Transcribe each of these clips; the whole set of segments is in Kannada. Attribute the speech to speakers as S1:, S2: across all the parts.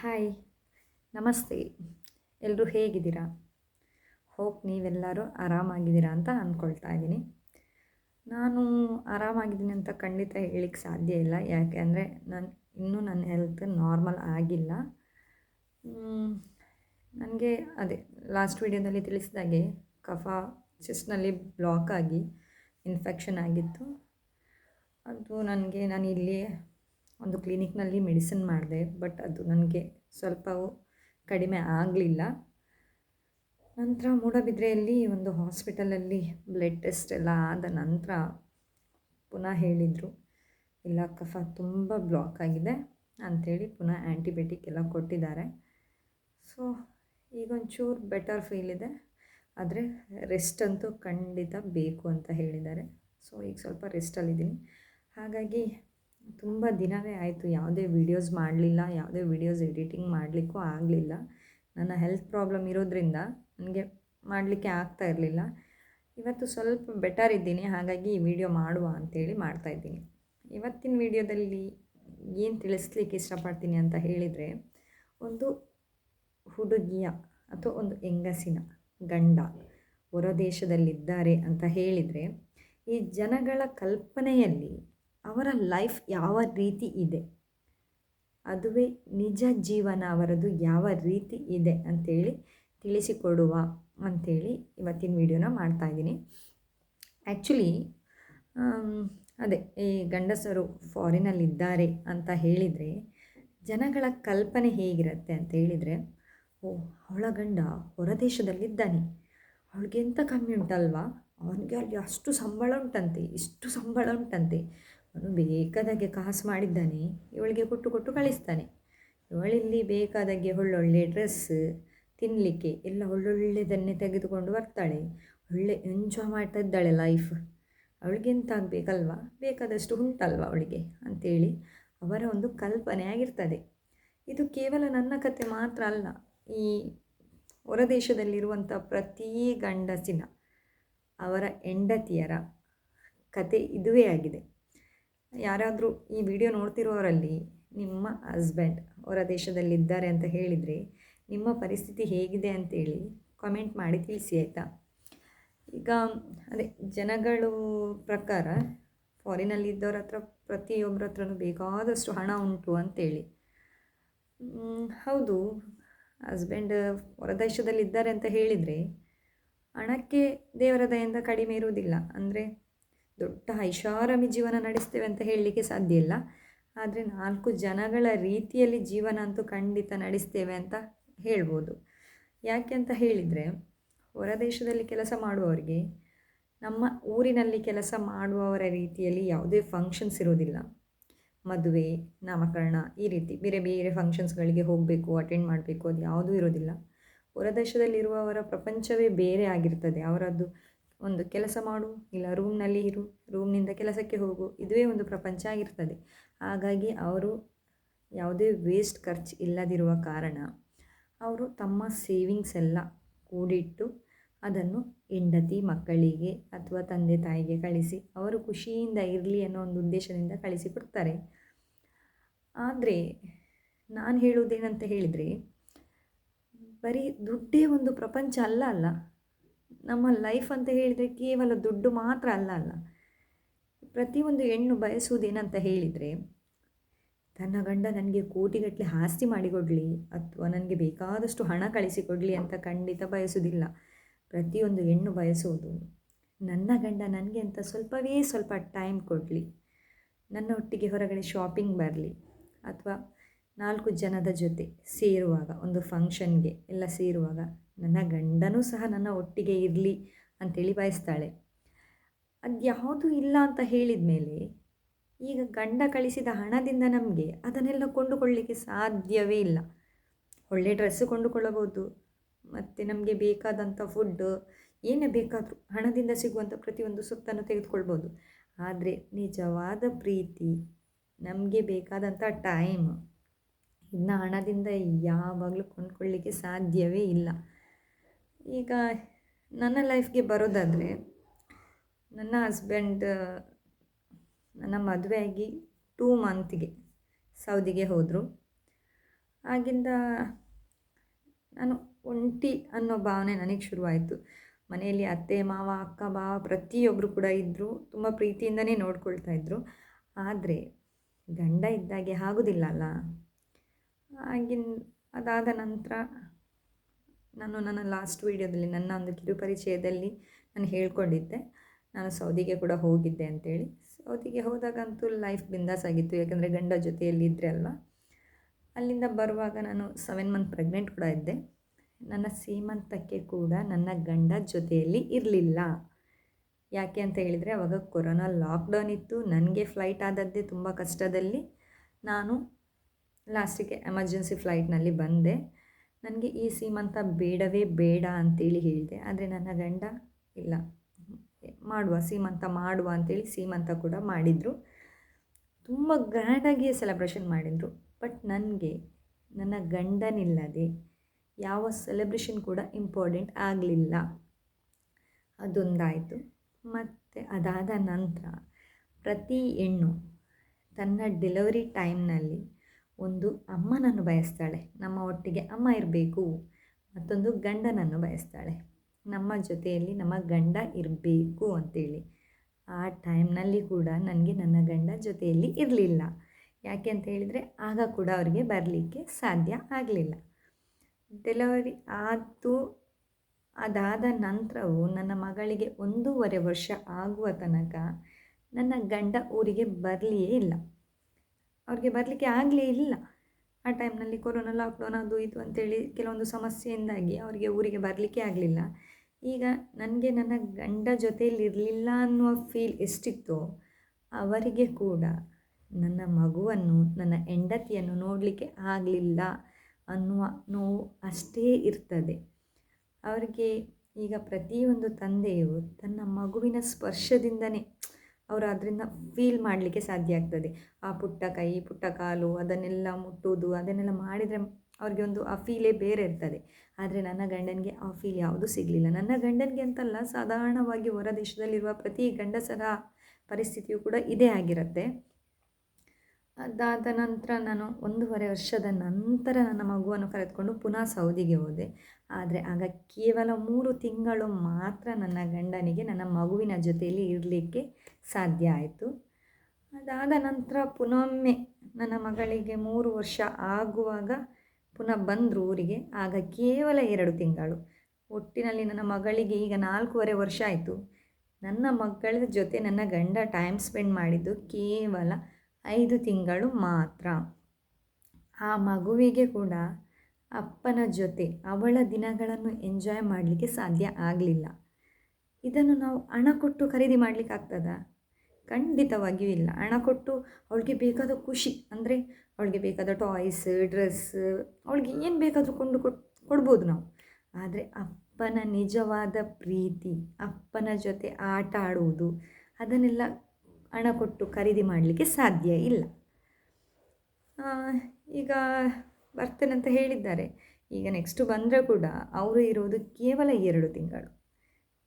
S1: ಹಾಯ್, ನಮಸ್ತೆ. ಎಲ್ಲರೂ ಹೇಗಿದ್ದೀರಾ? ಹೋಪ್ ನೀವೆಲ್ಲರೂ ಆರಾಮಾಗಿದ್ದೀರಾ ಅಂತ ಅಂದ್ಕೊಳ್ತಾ ಇದ್ದೀನಿ. ನಾನು ಆರಾಮಾಗಿದ್ದೀನಿ ಅಂತ ಖಂಡಿತ ಹೇಳಿಕ್ಕೆ ಸಾಧ್ಯ ಇಲ್ಲ. ಯಾಕೆ ಅಂದರೆ ನಾನು, ಇನ್ನೂ ನನ್ನ ಹೆಲ್ತ್ ನಾರ್ಮಲ್ ಆಗಿಲ್ಲ. ನನಗೆ ಅದೇ ಲಾಸ್ಟ್ ವೀಡಿಯೋದಲ್ಲಿ ತಿಳಿಸಿದಾಗೆ ಕಫ ಚೆಸ್ಟ್ನಲ್ಲಿ ಬ್ಲಾಕ್ ಆಗಿ ಇನ್ಫೆಕ್ಷನ್ ಆಗಿತ್ತು. ಅದು ನನಗೆ, ನಾನು ಇಲ್ಲಿ ಒಂದು ಕ್ಲಿನಿಕ್ನಲ್ಲಿ ಮೆಡಿಸಿನ್ ಮಾಡಿದೆ, ಬಟ್ ಅದು ನನಗೆ ಸ್ವಲ್ಪವೂ ಕಡಿಮೆ ಆಗಲಿಲ್ಲ. ನಂತರ ಮೂಡಬಿದ್ರೆಯಲ್ಲಿ ಒಂದು ಹಾಸ್ಪಿಟಲಲ್ಲಿ ಬ್ಲಡ್ ಟೆಸ್ಟ್ ಎಲ್ಲ ಆದ ನಂತರ ಪುನಃ ಹೇಳಿದರು, ಇಲ್ಲ, ಕಫ ತುಂಬ ಬ್ಲಾಕ್ ಆಗಿದೆ ಅಂಥೇಳಿ ಪುನಃ ಆ್ಯಂಟಿಬಯೋಟಿಕ್ ಎಲ್ಲ ಕೊಟ್ಟಿದ್ದಾರೆ. ಸೊ ಈಗೊಂಚೂರು ಬೆಟರ್ ಫೀಲ್ ಇದೆ, ಆದರೆ ರೆಸ್ಟ್ ಅಂತೂ ಖಂಡಿತ ಬೇಕು ಅಂತ ಹೇಳಿದ್ದಾರೆ. ಸೊ, ಈಗ ಸ್ವಲ್ಪ ರೆಸ್ಟಲ್ಲಿದ್ದೀನಿ. ಹಾಗಾಗಿ ತುಂಬ ದಿನವೇ ಆಯಿತು, ಯಾವುದೇ ವೀಡಿಯೋಸ್ ಮಾಡಲಿಲ್ಲ, ಯಾವುದೇ ವೀಡಿಯೋಸ್ ಎಡಿಟಿಂಗ್ ಮಾಡಲಿಕ್ಕೂ ಆಗಲಿಲ್ಲ. ನನ್ನ ಹೆಲ್ತ್ ಪ್ರಾಬ್ಲಮ್ ಇರೋದ್ರಿಂದ ನನಗೆ ಮಾಡಲಿಕ್ಕೆ ಆಗ್ತಾ ಇರಲಿಲ್ಲ. ಇವತ್ತು ಸ್ವಲ್ಪ ಬೆಟರ್ ಇದ್ದೀನಿ, ಹಾಗಾಗಿ ಈ ವಿಡಿಯೋ ಮಾಡುವ ಅಂತೇಳಿ ಮಾಡ್ತಾ ಇದ್ದೀನಿ. ಇವತ್ತಿನ ವಿಡಿಯೋದಲ್ಲಿ ಏನು ತಿಳಿಸ್ಲಿಕ್ಕೆ ಇಷ್ಟಪಡ್ತೀನಿ ಅಂತ ಹೇಳಿದರೆ, ಒಂದು ಹುಡುಗಿಯ ಅಥವಾ ಒಂದು ಹೆಂಗಸಿನ ಗಂಡ ಹೊರದೇಶದಲ್ಲಿದ್ದಾರೆ ಅಂತ ಹೇಳಿದರೆ, ಈ ಜನಗಳ ಕಲ್ಪನೆಯಲ್ಲಿ ಅವರ ಲೈಫ್ ಯಾವ ರೀತಿ ಇದೆ? ಅದುವೇ ನಿಜ ಜೀವನ ಅವರದು ಯಾವ ರೀತಿ ಇದೆ ಅಂಥೇಳಿ ತಿಳಿಸಿಕೊಡುವ ಅಂಥೇಳಿ ಇವತ್ತಿನ ವಿಡಿಯೋನ ಮಾಡ್ತಾಯಿದ್ದೀನಿ ಆ್ಯಕ್ಚುಲಿ ಅದೇ ಈ ಗಂಡಸರು ಫಾರಿನಲ್ಲಿದ್ದಾರೆ ಅಂತ ಹೇಳಿದರೆ, ಜನಗಳ ಕಲ್ಪನೆ ಹೇಗಿರುತ್ತೆ ಅಂತ ಹೇಳಿದರೆ, ಓ, ಅವಳ ಗಂಡ ಹೊರದೇಶದಲ್ಲಿದ್ದಾನೆ. ಅವಳಿಗೆ ಎಂಥ ಕಮ್ಮಿ ಉಂಟಲ್ವಾ? ಅವನಿಗೆ ಅಲ್ಲಿ ಅಷ್ಟು ಸಂಬಳ ಉಂಟಂತೆ, ಇಷ್ಟು ಸಂಬಳ ಉಂಟಂತೆ. ಅವನು ಬೇಕಾದಾಗೆ ಕಾಸು ಮಾಡಿದ್ದಾನೆ, ಇವಳಿಗೆ ಕೊಟ್ಟು ಕೊಟ್ಟು ಕಳಿಸ್ತಾನೆ. ಇವಳಿಲ್ಲಿ ಬೇಕಾದಾಗೆ ಒಳ್ಳೊಳ್ಳೆ ಡ್ರೆಸ್ ತಿನ್ನಲಿಕ್ಕೆ ಎಲ್ಲ ಒಳ್ಳೊಳ್ಳೆದನ್ನೇ ತೆಗೆದುಕೊಂಡು ಬರ್ತಾಳೆ. ಒಳ್ಳೆ ಎಂಜಾಯ್ ಮಾಡ್ತಾ ಇದ್ದಾಳೆ ಲೈಫ್ ಅವಳಿಗೆ ಎಂತ ಆಗಬೇಕಲ್ವ ಬೇಕಾದಷ್ಟು ಉಂಟಲ್ವ ಅವಳಿಗೆ? ಅಂಥೇಳಿ ಅವರ ಒಂದು ಕಲ್ಪನೆ ಆಗಿರ್ತದೆ. ಇದು ಕೇವಲ ನನ್ನ ಕತೆ ಮಾತ್ರ ಅಲ್ಲ, ಈ ಹೊರದೇಶದಲ್ಲಿರುವಂಥ ಪ್ರತಿ ಗಂಡಸಿನ, ಅವರ ಹೆಂಡತಿಯರ ಕತೆ ಇದುವೇ ಆಗಿದೆ. ಯಾರಾದರೂ ಈ ವಿಡಿಯೋ ನೋಡ್ತಿರೋರಲ್ಲಿ ನಿಮ್ಮ ಹಸ್ಬೆಂಡ್ ಹೊರ ದೇಶದಲ್ಲಿದ್ದಾರೆ ಅಂತ ಹೇಳಿದರೆ ನಿಮ್ಮ ಪರಿಸ್ಥಿತಿ ಹೇಗಿದೆ ಅಂತೇಳಿ ಕಾಮೆಂಟ್ ಮಾಡಿ ತಿಳಿಸಿ ಆಯಿತಾ? ಈಗ ಅದೇ ಜನಗಳು ಪ್ರಕಾರ ಫಾರಿನಲ್ಲಿದ್ದವ್ರ ಹತ್ರ ಪ್ರತಿಯೊಬ್ಬರ ಹತ್ರನೂ ಬೇಕಾದಷ್ಟು ಹಣ ಉಂಟು ಅಂತೇಳಿ. ಹೌದು ಹಸ್ಬೆಂಡ್ ಹೊರದೇಶದಲ್ಲಿದ್ದಾರೆ ಅಂತ ಹೇಳಿದರೆ ಹಣಕ್ಕೆ ದೇವರ ದಯಿಂದ ಕಡಿಮೆ ಇರುವುದಿಲ್ಲ. ಅಂದರೆ ದೊಡ್ಡ ಐಷಾರಾಮಿ ಜೀವನ ನಡೆಸ್ತೇವೆ ಅಂತ ಹೇಳಲಿಕ್ಕೆ ಸಾಧ್ಯ ಇಲ್ಲ. ಆದರೆ ನಾಲ್ಕು ಜನಗಳ ರೀತಿಯಲ್ಲಿ ಜೀವನ ಅಂತೂ ಖಂಡಿತ ನಡೆಸ್ತೇವೆ ಅಂತ ಹೇಳ್ಬೋದು. ಯಾಕೆ ಅಂತ ಹೇಳಿದರೆ, ಹೊರದೇಶದಲ್ಲಿ ಕೆಲಸ ಮಾಡುವವರಿಗೆ, ನಮ್ಮ ಊರಿನಲ್ಲಿ ಕೆಲಸ ಮಾಡುವವರ ರೀತಿಯಲ್ಲಿ ಯಾವುದೇ ಫಂಕ್ಷನ್ಸ್ ಇರೋದಿಲ್ಲ ಮದುವೆ, ನಾಮಕರಣ ಈ ರೀತಿ ಬೇರೆ ಬೇರೆ ಫಂಕ್ಷನ್ಸ್ಗಳಿಗೆ ಹೋಗಬೇಕು ಅಟೆಂಡ್ ಮಾಡಬೇಕು, ಅದು ಯಾವುದೂ ಇರೋದಿಲ್ಲ ಹೊರದೇಶದಲ್ಲಿರುವವರ ಪ್ರಪಂಚವೇ ಬೇರೆ ಆಗಿರ್ತದೆ. ಅವರದ್ದು ಒಂದು ಕೆಲಸ ಮಾಡು, ಇಲ್ಲ ರೂಮ್ನಲ್ಲಿ ಇರು, ರೂಮ್ನಿಂದ ಕೆಲಸಕ್ಕೆ ಹೋಗು, ಇದುವೇ ಒಂದು ಪ್ರಪಂಚ ಆಗಿರ್ತದೆ. ಹಾಗಾಗಿ ಅವರು ಯಾವುದೇ ವೇಸ್ಟ್ ಖರ್ಚು ಇಲ್ಲದಿರುವ ಕಾರಣ ಅವರು ತಮ್ಮ ಸೇವಿಂಗ್ಸ್ ಎಲ್ಲ ಕೂಡಿಟ್ಟು ಅದನ್ನು ಹೆಂಡತಿ ಮಕ್ಕಳಿಗೆ ಅಥವಾ ತಂದೆ ತಾಯಿಗೆ ಕಳಿಸಿ ಅವರು ಖುಷಿಯಿಂದ ಇರಲಿ ಅನ್ನೋ ಒಂದು ಉದ್ದೇಶದಿಂದ ಕಳಿಸಿಕೊಡ್ತಾರೆ. ಆದರೆ ನಾನು ಹೇಳುವುದೇನಂತ ಹೇಳಿದರೆ ಬರೀ ದುಡ್ಡೇ ಒಂದು ಪ್ರಪಂಚ ಅಲ್ಲ ಅಲ್ಲ ನಮ್ಮ ಲೈಫ್ ಅಂತ ಹೇಳಿದರೆ ಕೇವಲ ದುಡ್ಡು ಮಾತ್ರ ಅಲ್ಲ ಅಲ್ಲ. ಪ್ರತಿಯೊಂದು ಹೆಣ್ಣು ಬಯಸುವುದೇನಂತ ಹೇಳಿದರೆ, ತನ್ನ ಗಂಡ ನನಗೆ ಕೋಟಿಗಟ್ಟಲೆ ಆಸ್ತಿ ಮಾಡಿಕೊಡಲಿ ಅಥವಾ ನನಗೆ ಬೇಕಾದಷ್ಟು ಹಣ ಕಳಿಸಿಕೊಡಲಿ ಅಂತ ಖಂಡಿತ ಬಯಸುವುದಿಲ್ಲ. ಪ್ರತಿಯೊಂದು ಹೆಣ್ಣು ಬಯಸುವುದು, ನನ್ನ ಗಂಡ ನನಗೆ ಅಂತ ಸ್ವಲ್ಪವೇ ಸ್ವಲ್ಪ ಟೈಮ್ ಕೊಡಲಿ, ನನ್ನ ಒಟ್ಟಿಗೆ ಹೊರಗಡೆ ಶಾಪಿಂಗ್ ಬರಲಿ ಅಥವಾ ನಾಲ್ಕು ಜನದ ಜೊತೆ ಸೇರುವಾಗ, ಒಂದು ಫಂಕ್ಷನ್ಗೆ ಎಲ್ಲ ಸೇರುವಾಗ ನನ್ನ ಗಂಡನೂ ಸಹ ನನ್ನ ಒಟ್ಟಿಗೆ ಇರಲಿ ಅಂತೇಳಿ ಬಯಸ್ತಾಳೆ. ಅದು ಯಾವುದೂ ಇಲ್ಲ ಅಂತ ಹೇಳಿದ ಮೇಲೆ ಈಗ ಗಂಡ ಕಳಿಸಿದ ಹಣದಿಂದ ನಮಗೆ ಅದನ್ನೆಲ್ಲ ಕೊಂಡುಕೊಳ್ಳಲಿಕ್ಕೆ ಸಾಧ್ಯವೇ ಇಲ್ಲ. ಒಳ್ಳೆ ಡ್ರೆಸ್ಸು ಕೊಂಡುಕೊಳ್ಳಬಹುದು, ಮತ್ತು ನಮಗೆ ಬೇಕಾದಂಥ ಫುಡ್ ಏನೇ ಬೇಕಾದರೂ ಹಣದಿಂದ ಸಿಗುವಂಥ ಪ್ರತಿಯೊಂದು ಸುತ್ತನ್ನು ತೆಗೆದುಕೊಳ್ಬೋದು ಆದರೆ ನಿಜವಾದ ಪ್ರೀತಿ ನಮಗೆ ಬೇಕಾದಂಥ ಟೈಮ್ ಇನ್ನು ಹಣದಿಂದ ಯಾವಾಗಲೂ ಕೊಂಡ್ಕೊಳ್ಳಿಕ್ಕೆ ಸಾಧ್ಯವೇ ಇಲ್ಲ. ಈಗ ನನ್ನ ಲೈಫ್ಗೆ ಬರೋದಾದರೆ ನನ್ನ ಹಸ್ಬೆಂಡ್, ನನ್ನ ಮದುವೆ ಆಗಿ ಟೂ ಮಂತ್ಗೆ ಸೌದಿಗೆ ಹೋದರು. ಆಗಿಂದ ನಾನು ಒಂಟಿ ಅನ್ನೋ ಭಾವನೆ ನನಗೆ ಶುರುವಾಯಿತು. ಮನೆಯಲ್ಲಿ ಅತ್ತೆ, ಮಾವ, ಅಕ್ಕ ಬಾವ ಪ್ರತಿಯೊಬ್ಬರು ಕೂಡ ಇದ್ದರು ತುಂಬ ಪ್ರೀತಿಯಿಂದನೇ ನೋಡ್ಕೊಳ್ತಾ ಇದ್ದರು ಆದರೆ ಗಂಡ ಇದ್ದಾಗೆ ಆಗೋದಿಲ್ಲ ಅಲ್ಲ? ಆಗಿನ ಅದಾದ ನಂತರ ನಾನು ನನ್ನ ಲಾಸ್ಟ್ ವೀಡಿಯೋದಲ್ಲಿ ನನ್ನ ಒಂದು ಕಿರುಪರಿಚಯದಲ್ಲಿ ನಾನು ಹೇಳ್ಕೊಂಡಿದ್ದೆ. ನಾನು ಸೌದಿಗೆ ಕೂಡ ಹೋಗಿದ್ದೆ ಅಂತೇಳಿ. ಸೌದಿಗೆ ಹೋದಾಗಂತೂ ಲೈಫ್ ಬಿಂದಾಸ್ ಆಗಿತ್ತು. ಯಾಕಂದರೆ ಗಂಡ ಜೊತೆಯಲ್ಲಿ ಇದ್ದರೆ ಅಲ್ವಾ? ಅಲ್ಲಿಂದ ಬರುವಾಗ ನಾನು ಸೆವೆನ್ ಮಂತ್ ಪ್ರೆಗ್ನೆಂಟ್ ಕೂಡ ಇದ್ದೆ. ನನ್ನ ಸೀಮಂತಕ್ಕೆ ಕೂಡ ನನ್ನ ಗಂಡ ಜೊತೆಯಲ್ಲಿ ಇರಲಿಲ್ಲ. ಯಾಕೆ ಅಂತ ಹೇಳಿದರೆ, ಅವಾಗ ಕೊರೋನಾ ಲಾಕ್ಡೌನ್ ಇತ್ತು. ನನಗೆ ಫ್ಲೈಟ್ ಆದದ್ದೇ ತುಂಬ ಕಷ್ಟದಲ್ಲಿ ನಾನು ಲಾಸ್ಟಿಗೆ ಎಮರ್ಜೆನ್ಸಿ ಫ್ಲೈಟ್ನಲ್ಲಿ ಬಂದೆ. ನನಗೆ ಈ ಸೀಮಂತ ಬೇಡವೇ ಬೇಡ ಅಂತೇಳಿ ಹೇಳಿದೆ. ಆದರೆ ನನ್ನ ಗಂಡ, ಇಲ್ಲ, ಮಾಡುವ, ಸೀಮಂತ ಮಾಡುವ ಅಂತೇಳಿ ಸೀಮಂತ ಕೂಡ ಮಾಡಿದರು. ತುಂಬ ಗ್ರ್ಯಾಂಡಾಗಿಯೇ ಸೆಲೆಬ್ರೇಷನ್ ಮಾಡಿದರು. ಬಟ್ ನನಗೆ, ನನ್ನ ಗಂಡನಿಲ್ಲದೆ ಯಾವ ಸೆಲೆಬ್ರೇಷನ್ ಕೂಡ ಇಂಪಾರ್ಟೆಂಟ್ ಆಗಲಿಲ್ಲ. ಅದೊಂದಾಯಿತು. ಮತ್ತು ಅದಾದ ನಂತರ ಪ್ರತಿ ಹೆಣ್ಣು ತನ್ನ ಡೆಲಿವರಿ ಟೈಮ್ನಲ್ಲಿ ಒಂದು ಅಮ್ಮನನ್ನು ಬಯಸ್ತಾಳೆ. ನಮ್ಮ ಒಟ್ಟಿಗೆ ಅಮ್ಮ ಇರಬೇಕು. ಮತ್ತೊಂದು ಗಂಡನನ್ನು ಬಯಸ್ತಾಳೆ. ನಮ್ಮ ಜೊತೆಯಲ್ಲಿ ನಮ್ಮ ಗಂಡ ಇರಬೇಕು ಅಂತೇಳಿ. ಆ ಟೈಮ್ನಲ್ಲಿ ಕೂಡ ನನಗೆ ನನ್ನ ಗಂಡ ಜೊತೆಯಲ್ಲಿ ಇರಲಿಲ್ಲ. ಯಾಕೆ ಅಂತ ಹೇಳಿದರೆ ಆಗ ಕೂಡ ಅವರಿಗೆ ಬರಲಿಕ್ಕೆ ಸಾಧ್ಯ ಆಗಲಿಲ್ಲ. ಡೆಲಿವರಿ ಆದ್ದು, ಅದಾದ ನಂತರವೂ ನನ್ನ ಮಗಳಿಗೆ ಒಂದೂವರೆ ವರ್ಷ ಆಗುವ ತನಕ ನನ್ನ ಗಂಡ ಊರಿಗೆ ಬರಲಿಯೇ ಇಲ್ಲ. ಅವ್ರಿಗೆ ಬರಲಿಕ್ಕೆ ಆಗಲೇ ಇಲ್ಲ. ಆ ಟೈಮ್ನಲ್ಲಿ ಕೊರೋನಾ ಲಾಕ್ಡೌನ್ ಅದು ಇದು ಅಂತೇಳಿ ಕೆಲವೊಂದು ಸಮಸ್ಯೆಯಿಂದಾಗಿ ಅವರಿಗೆ ಊರಿಗೆ ಬರಲಿಕ್ಕೆ ಆಗಲಿಲ್ಲ. ಈಗ ನನಗೆ ನನ್ನ ಗಂಡ ಜೊತೆಯಲ್ಲಿ ಇರಲಿಲ್ಲ ಅನ್ನುವ ಫೀಲ್ ಎಷ್ಟಿತ್ತೋ ಅವರಿಗೆ ಕೂಡ ನನ್ನ ಮಗುವನ್ನು, ನನ್ನ ಹೆಂಡತಿಯನ್ನು ನೋಡಲಿಕ್ಕೆ ಆಗಲಿಲ್ಲ ಅನ್ನುವ ನೋವು ಅಷ್ಟೇ ಇರ್ತದೆ. ಅವರಿಗೆ ಈಗ ಪ್ರತಿಯೊಂದು ತಂದೆಯು ತನ್ನ ಮಗುವಿನ ಸ್ಪರ್ಶದಿಂದನೇ ಅವರು ಅದರಿಂದ ಫೀಲ್ ಮಾಡಲಿಕ್ಕೆ ಸಾಧ್ಯ ಆಗ್ತದೆ. ಆ ಪುಟ್ಟ ಕೈ, ಪುಟ್ಟ ಕಾಲು ಅದನ್ನೆಲ್ಲ ಮುಟ್ಟೋದು, ಅದನ್ನೆಲ್ಲ ಮಾಡಿದರೆ ಅವ್ರಿಗೆ ಒಂದು ಆ ಫೀಲೇ ಬೇರೆ ಇರ್ತದೆ. ಆದರೆ ನನ್ನ ಗಂಡನಿಗೆ ಆ ಫೀಲ್ ಯಾವುದೂ ಸಿಗಲಿಲ್ಲ. ನನ್ನ ಗಂಡನಿಗೆ ಅಂತಲ್ಲ, ಸಾಧಾರಣವಾಗಿ ಹೊರ ದೇಶದಲ್ಲಿರುವ ಪ್ರತಿ ಗಂಡಸರ ಪರಿಸ್ಥಿತಿಯು ಕೂಡ ಇದೇ ಆಗಿರುತ್ತೆ. ಅದಾದ ನಂತರ ನಾನು ಒಂದೂವರೆ ವರ್ಷದ ನಂತರ ನನ್ನ ಮಗುವನ್ನು ಕರೆದುಕೊಂಡು ಪುನಃ ಸೌದಿಗೆ ಹೋದೆ. ಆದರೆ ಆಗ ಕೇವಲ ಮೂರು ತಿಂಗಳು ಮಾತ್ರ ನನ್ನ ಗಂಡನಿಗೆ, ನನ್ನ ಮಗುವಿನ ಜೊತೆಯಲ್ಲಿ ಇರಲಿಕ್ಕೆ ಸಾಧ್ಯ ಆಯಿತು. ಅದಾದ ನಂತರ ಪುನೊಮ್ಮೆ ನನ್ನ ಮಗಳಿಗೆ ಮೂರು ವರ್ಷ ಆಗುವಾಗ ಪುನಃ ಬಂದರು ಊರಿಗೆ. ಆಗ ಕೇವಲ ಎರಡು ತಿಂಗಳು. ಒಟ್ಟಿನಲ್ಲಿ ನನ್ನ ಮಗಳಿಗೆ ಈಗ ನಾಲ್ಕೂವರೆ ವರ್ಷ ಆಯಿತು. ನನ್ನ ಮಗಳ ಜೊತೆ ನನ್ನ ಗಂಡ ಟೈಮ್ ಸ್ಪೆಂಡ್ ಮಾಡಿದ್ದು ಕೇವಲ ಐದು ತಿಂಗಳು ಮಾತ್ರ. ಆ ಮಗುವಿಗೆ ಕೂಡ ಅಪ್ಪನ ಜೊತೆ ಅವಳ ದಿನಗಳನ್ನು ಎಂಜಾಯ್ ಮಾಡಲಿಕ್ಕೆ ಸಾಧ್ಯ ಆಗಲಿಲ್ಲ. ಇದನ್ನು ನಾವು ಹಣ ಕೊಟ್ಟು ಖರೀದಿ ಮಾಡಲಿಕ್ಕೆ ಆಗ್ತದಾ? ಖಂಡಿತವಾಗಿಯೂ ಇಲ್ಲ. ಹಣ ಕೊಟ್ಟು ಅವಳಿಗೆ ಬೇಕಾದ ಖುಷಿ ಅಂದರೆ ಅವಳಿಗೆ ಬೇಕಾದ ಟಾಯ್ಸ್ ಡ್ರೆಸ್ ಅವಳಿಗೆ ಏನು ಬೇಕಾದರೂ ಕೊಂಡು ಕೊಟ್ಟು ಕೊಡ್ಬೋದು ನಾವು. ಆದರೆ ಅಪ್ಪನ ನಿಜವಾದ ಪ್ರೀತಿ, ಅಪ್ಪನ ಜೊತೆ ಆಟ ಆಡುವುದು, ಅದನ್ನೆಲ್ಲ ಹಣ ಕೊಟ್ಟು ಖರೀದಿ ಮಾಡಲಿಕ್ಕೆ ಸಾಧ್ಯ ಇಲ್ಲ. ಈಗ ಬರ್ತೇನೆ ಅಂತ ಹೇಳಿದ್ದಾರೆ. ಈಗ ನೆಕ್ಸ್ಟು ಬಂದರೆ ಕೂಡ ಅವರು ಇರೋದು ಕೇವಲ ಎರಡು ತಿಂಗಳು.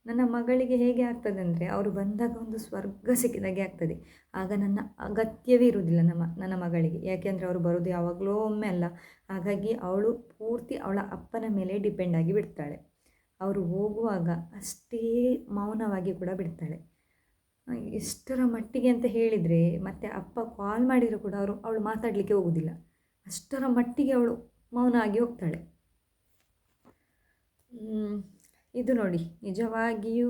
S1: ನನ್ನ ಮಗಳಿಗೆ ಹೇಗೆ ಆಗ್ತದೆ ಅಂದರೆ ಅವರು ಬಂದಾಗ ಒಂದು ಸ್ವರ್ಗ ಸಿಕ್ಕಿದಾಗೆ ಆಗ್ತದೆ. ಆಗ ನನ್ನ ಅಗತ್ಯವೇ ಇರುವುದಿಲ್ಲ ನಮ್ಮ, ನನ್ನ ಮಗಳಿಗೆ. ಯಾಕೆಂದರೆ ಅವರು ಬರೋದು ಯಾವಾಗಲೂ ಒಮ್ಮೆ ಅಲ್ಲ. ಹಾಗಾಗಿ ಅವಳು ಪೂರ್ತಿ ಅವಳ ಅಪ್ಪನ ಮೇಲೆ ಡಿಪೆಂಡ್ ಆಗಿ ಬಿಡ್ತಾಳೆ. ಅವರು ಹೋಗುವಾಗ ಅಷ್ಟೇ ಮೌನವಾಗಿ ಕೂಡ ಬಿಡ್ತಾಳೆ. ಎಷ್ಟರ ಮಟ್ಟಿಗೆ ಅಂತ ಹೇಳಿದರೆ ಮತ್ತು ಅಪ್ಪ ಕಾಲ್ ಮಾಡಿದರೂ ಕೂಡ ಅವರು, ಅವಳು ಮಾತಾಡಲಿಕ್ಕೆ ಹೋಗೋದಿಲ್ಲ. ಅಷ್ಟರ ಮಟ್ಟಿಗೆ ಅವಳು ಮೌನ ಆಗಿ ಹೋಗ್ತಾಳೆ ಇದು ನೋಡಿ, ನಿಜವಾಗಿಯೂ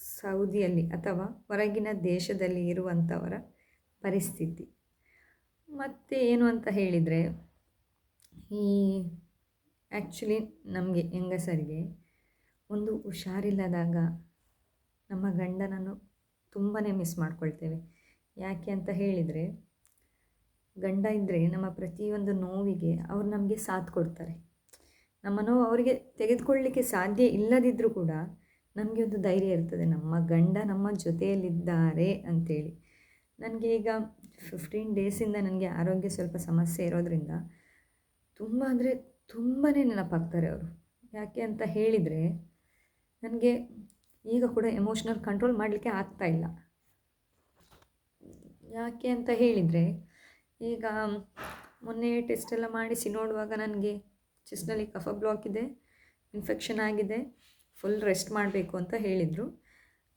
S1: ಸೌದಿಯಲ್ಲಿ ಅಥವಾ ಹೊರಗಿನ ದೇಶದಲ್ಲಿ ಇರುವಂಥವರ ಪರಿಸ್ಥಿತಿ. ಮತ್ತು ಏನು ಅಂತ ಹೇಳಿದರೆ, ಈ ಆ್ಯಕ್ಚುಲಿ ನಮಗೆ ಹೆಂಗಸರಿಗೆ ಒಂದು ಹುಷಾರಿಲ್ಲದಾಗ ನಮ್ಮ ಗಂಡನನ್ನು ತುಂಬಾ ಮಿಸ್ ಮಾಡ್ಕೊಳ್ತೇವೆ. ಯಾಕೆ ಅಂತ ಹೇಳಿದರೆ, ಗಂಡ ಇದ್ದರೆ ನಮ್ಮ ಪ್ರತಿಯೊಂದು ನೋವಿಗೆ ಅವ್ರು ನಮಗೆ ಸಾಥ್ ಕೊಡ್ತಾರೆ. ನಮ್ಮ ನೋವು ಅವರಿಗೆ ತೆಗೆದುಕೊಳ್ಳಲಿಕ್ಕೆ ಸಾಧ್ಯ ಇಲ್ಲದಿದ್ದರೂ ಕೂಡ ನಮಗೆ ಒಂದು ಧೈರ್ಯ ಇರ್ತದೆ. ನಮ್ಮ ಗಂಡ ನಮ್ಮ ಜೊತೆಯಲ್ಲಿದ್ದಾರೆ ಅಂಥೇಳಿ ನನಗೆ ಈಗ ಫಿಫ್ಟೀನ್ ಡೇಸಿಂದ ನನಗೆ ಆರೋಗ್ಯ ಸ್ವಲ್ಪ ಸಮಸ್ಯೆ ಇರೋದರಿಂದ ತುಂಬ ಅಂದರೆ ತುಂಬಾ ನೆನಪಾಗ್ತಾರೆ ಅವರು. ಯಾಕೆ ಅಂತ ಹೇಳಿದರೆ, ನನಗೆ ಈಗ ಕೂಡ ಎಮೋಷ್ನಲ್ ಕಂಟ್ರೋಲ್ ಮಾಡಲಿಕ್ಕೆ ಇಲ್ಲ. ಯಾಕೆ ಅಂತ ಹೇಳಿದರೆ, ಈಗ ಮೊನ್ನೆ ಟೆಸ್ಟ್ ಎಲ್ಲ ಮಾಡಿಸಿ ನೋಡುವಾಗ ನನಗೆ ಚೆಸ್ಟ್ನಲ್ಲಿ ಕಫ ಬ್ಲಾಕ್ ಇದೆ ಇನ್ಫೆಕ್ಷನ್ ಆಗಿದೆ ಫುಲ್ ರೆಸ್ಟ್ ಮಾಡಬೇಕು ಅಂತ ಹೇಳಿದರು.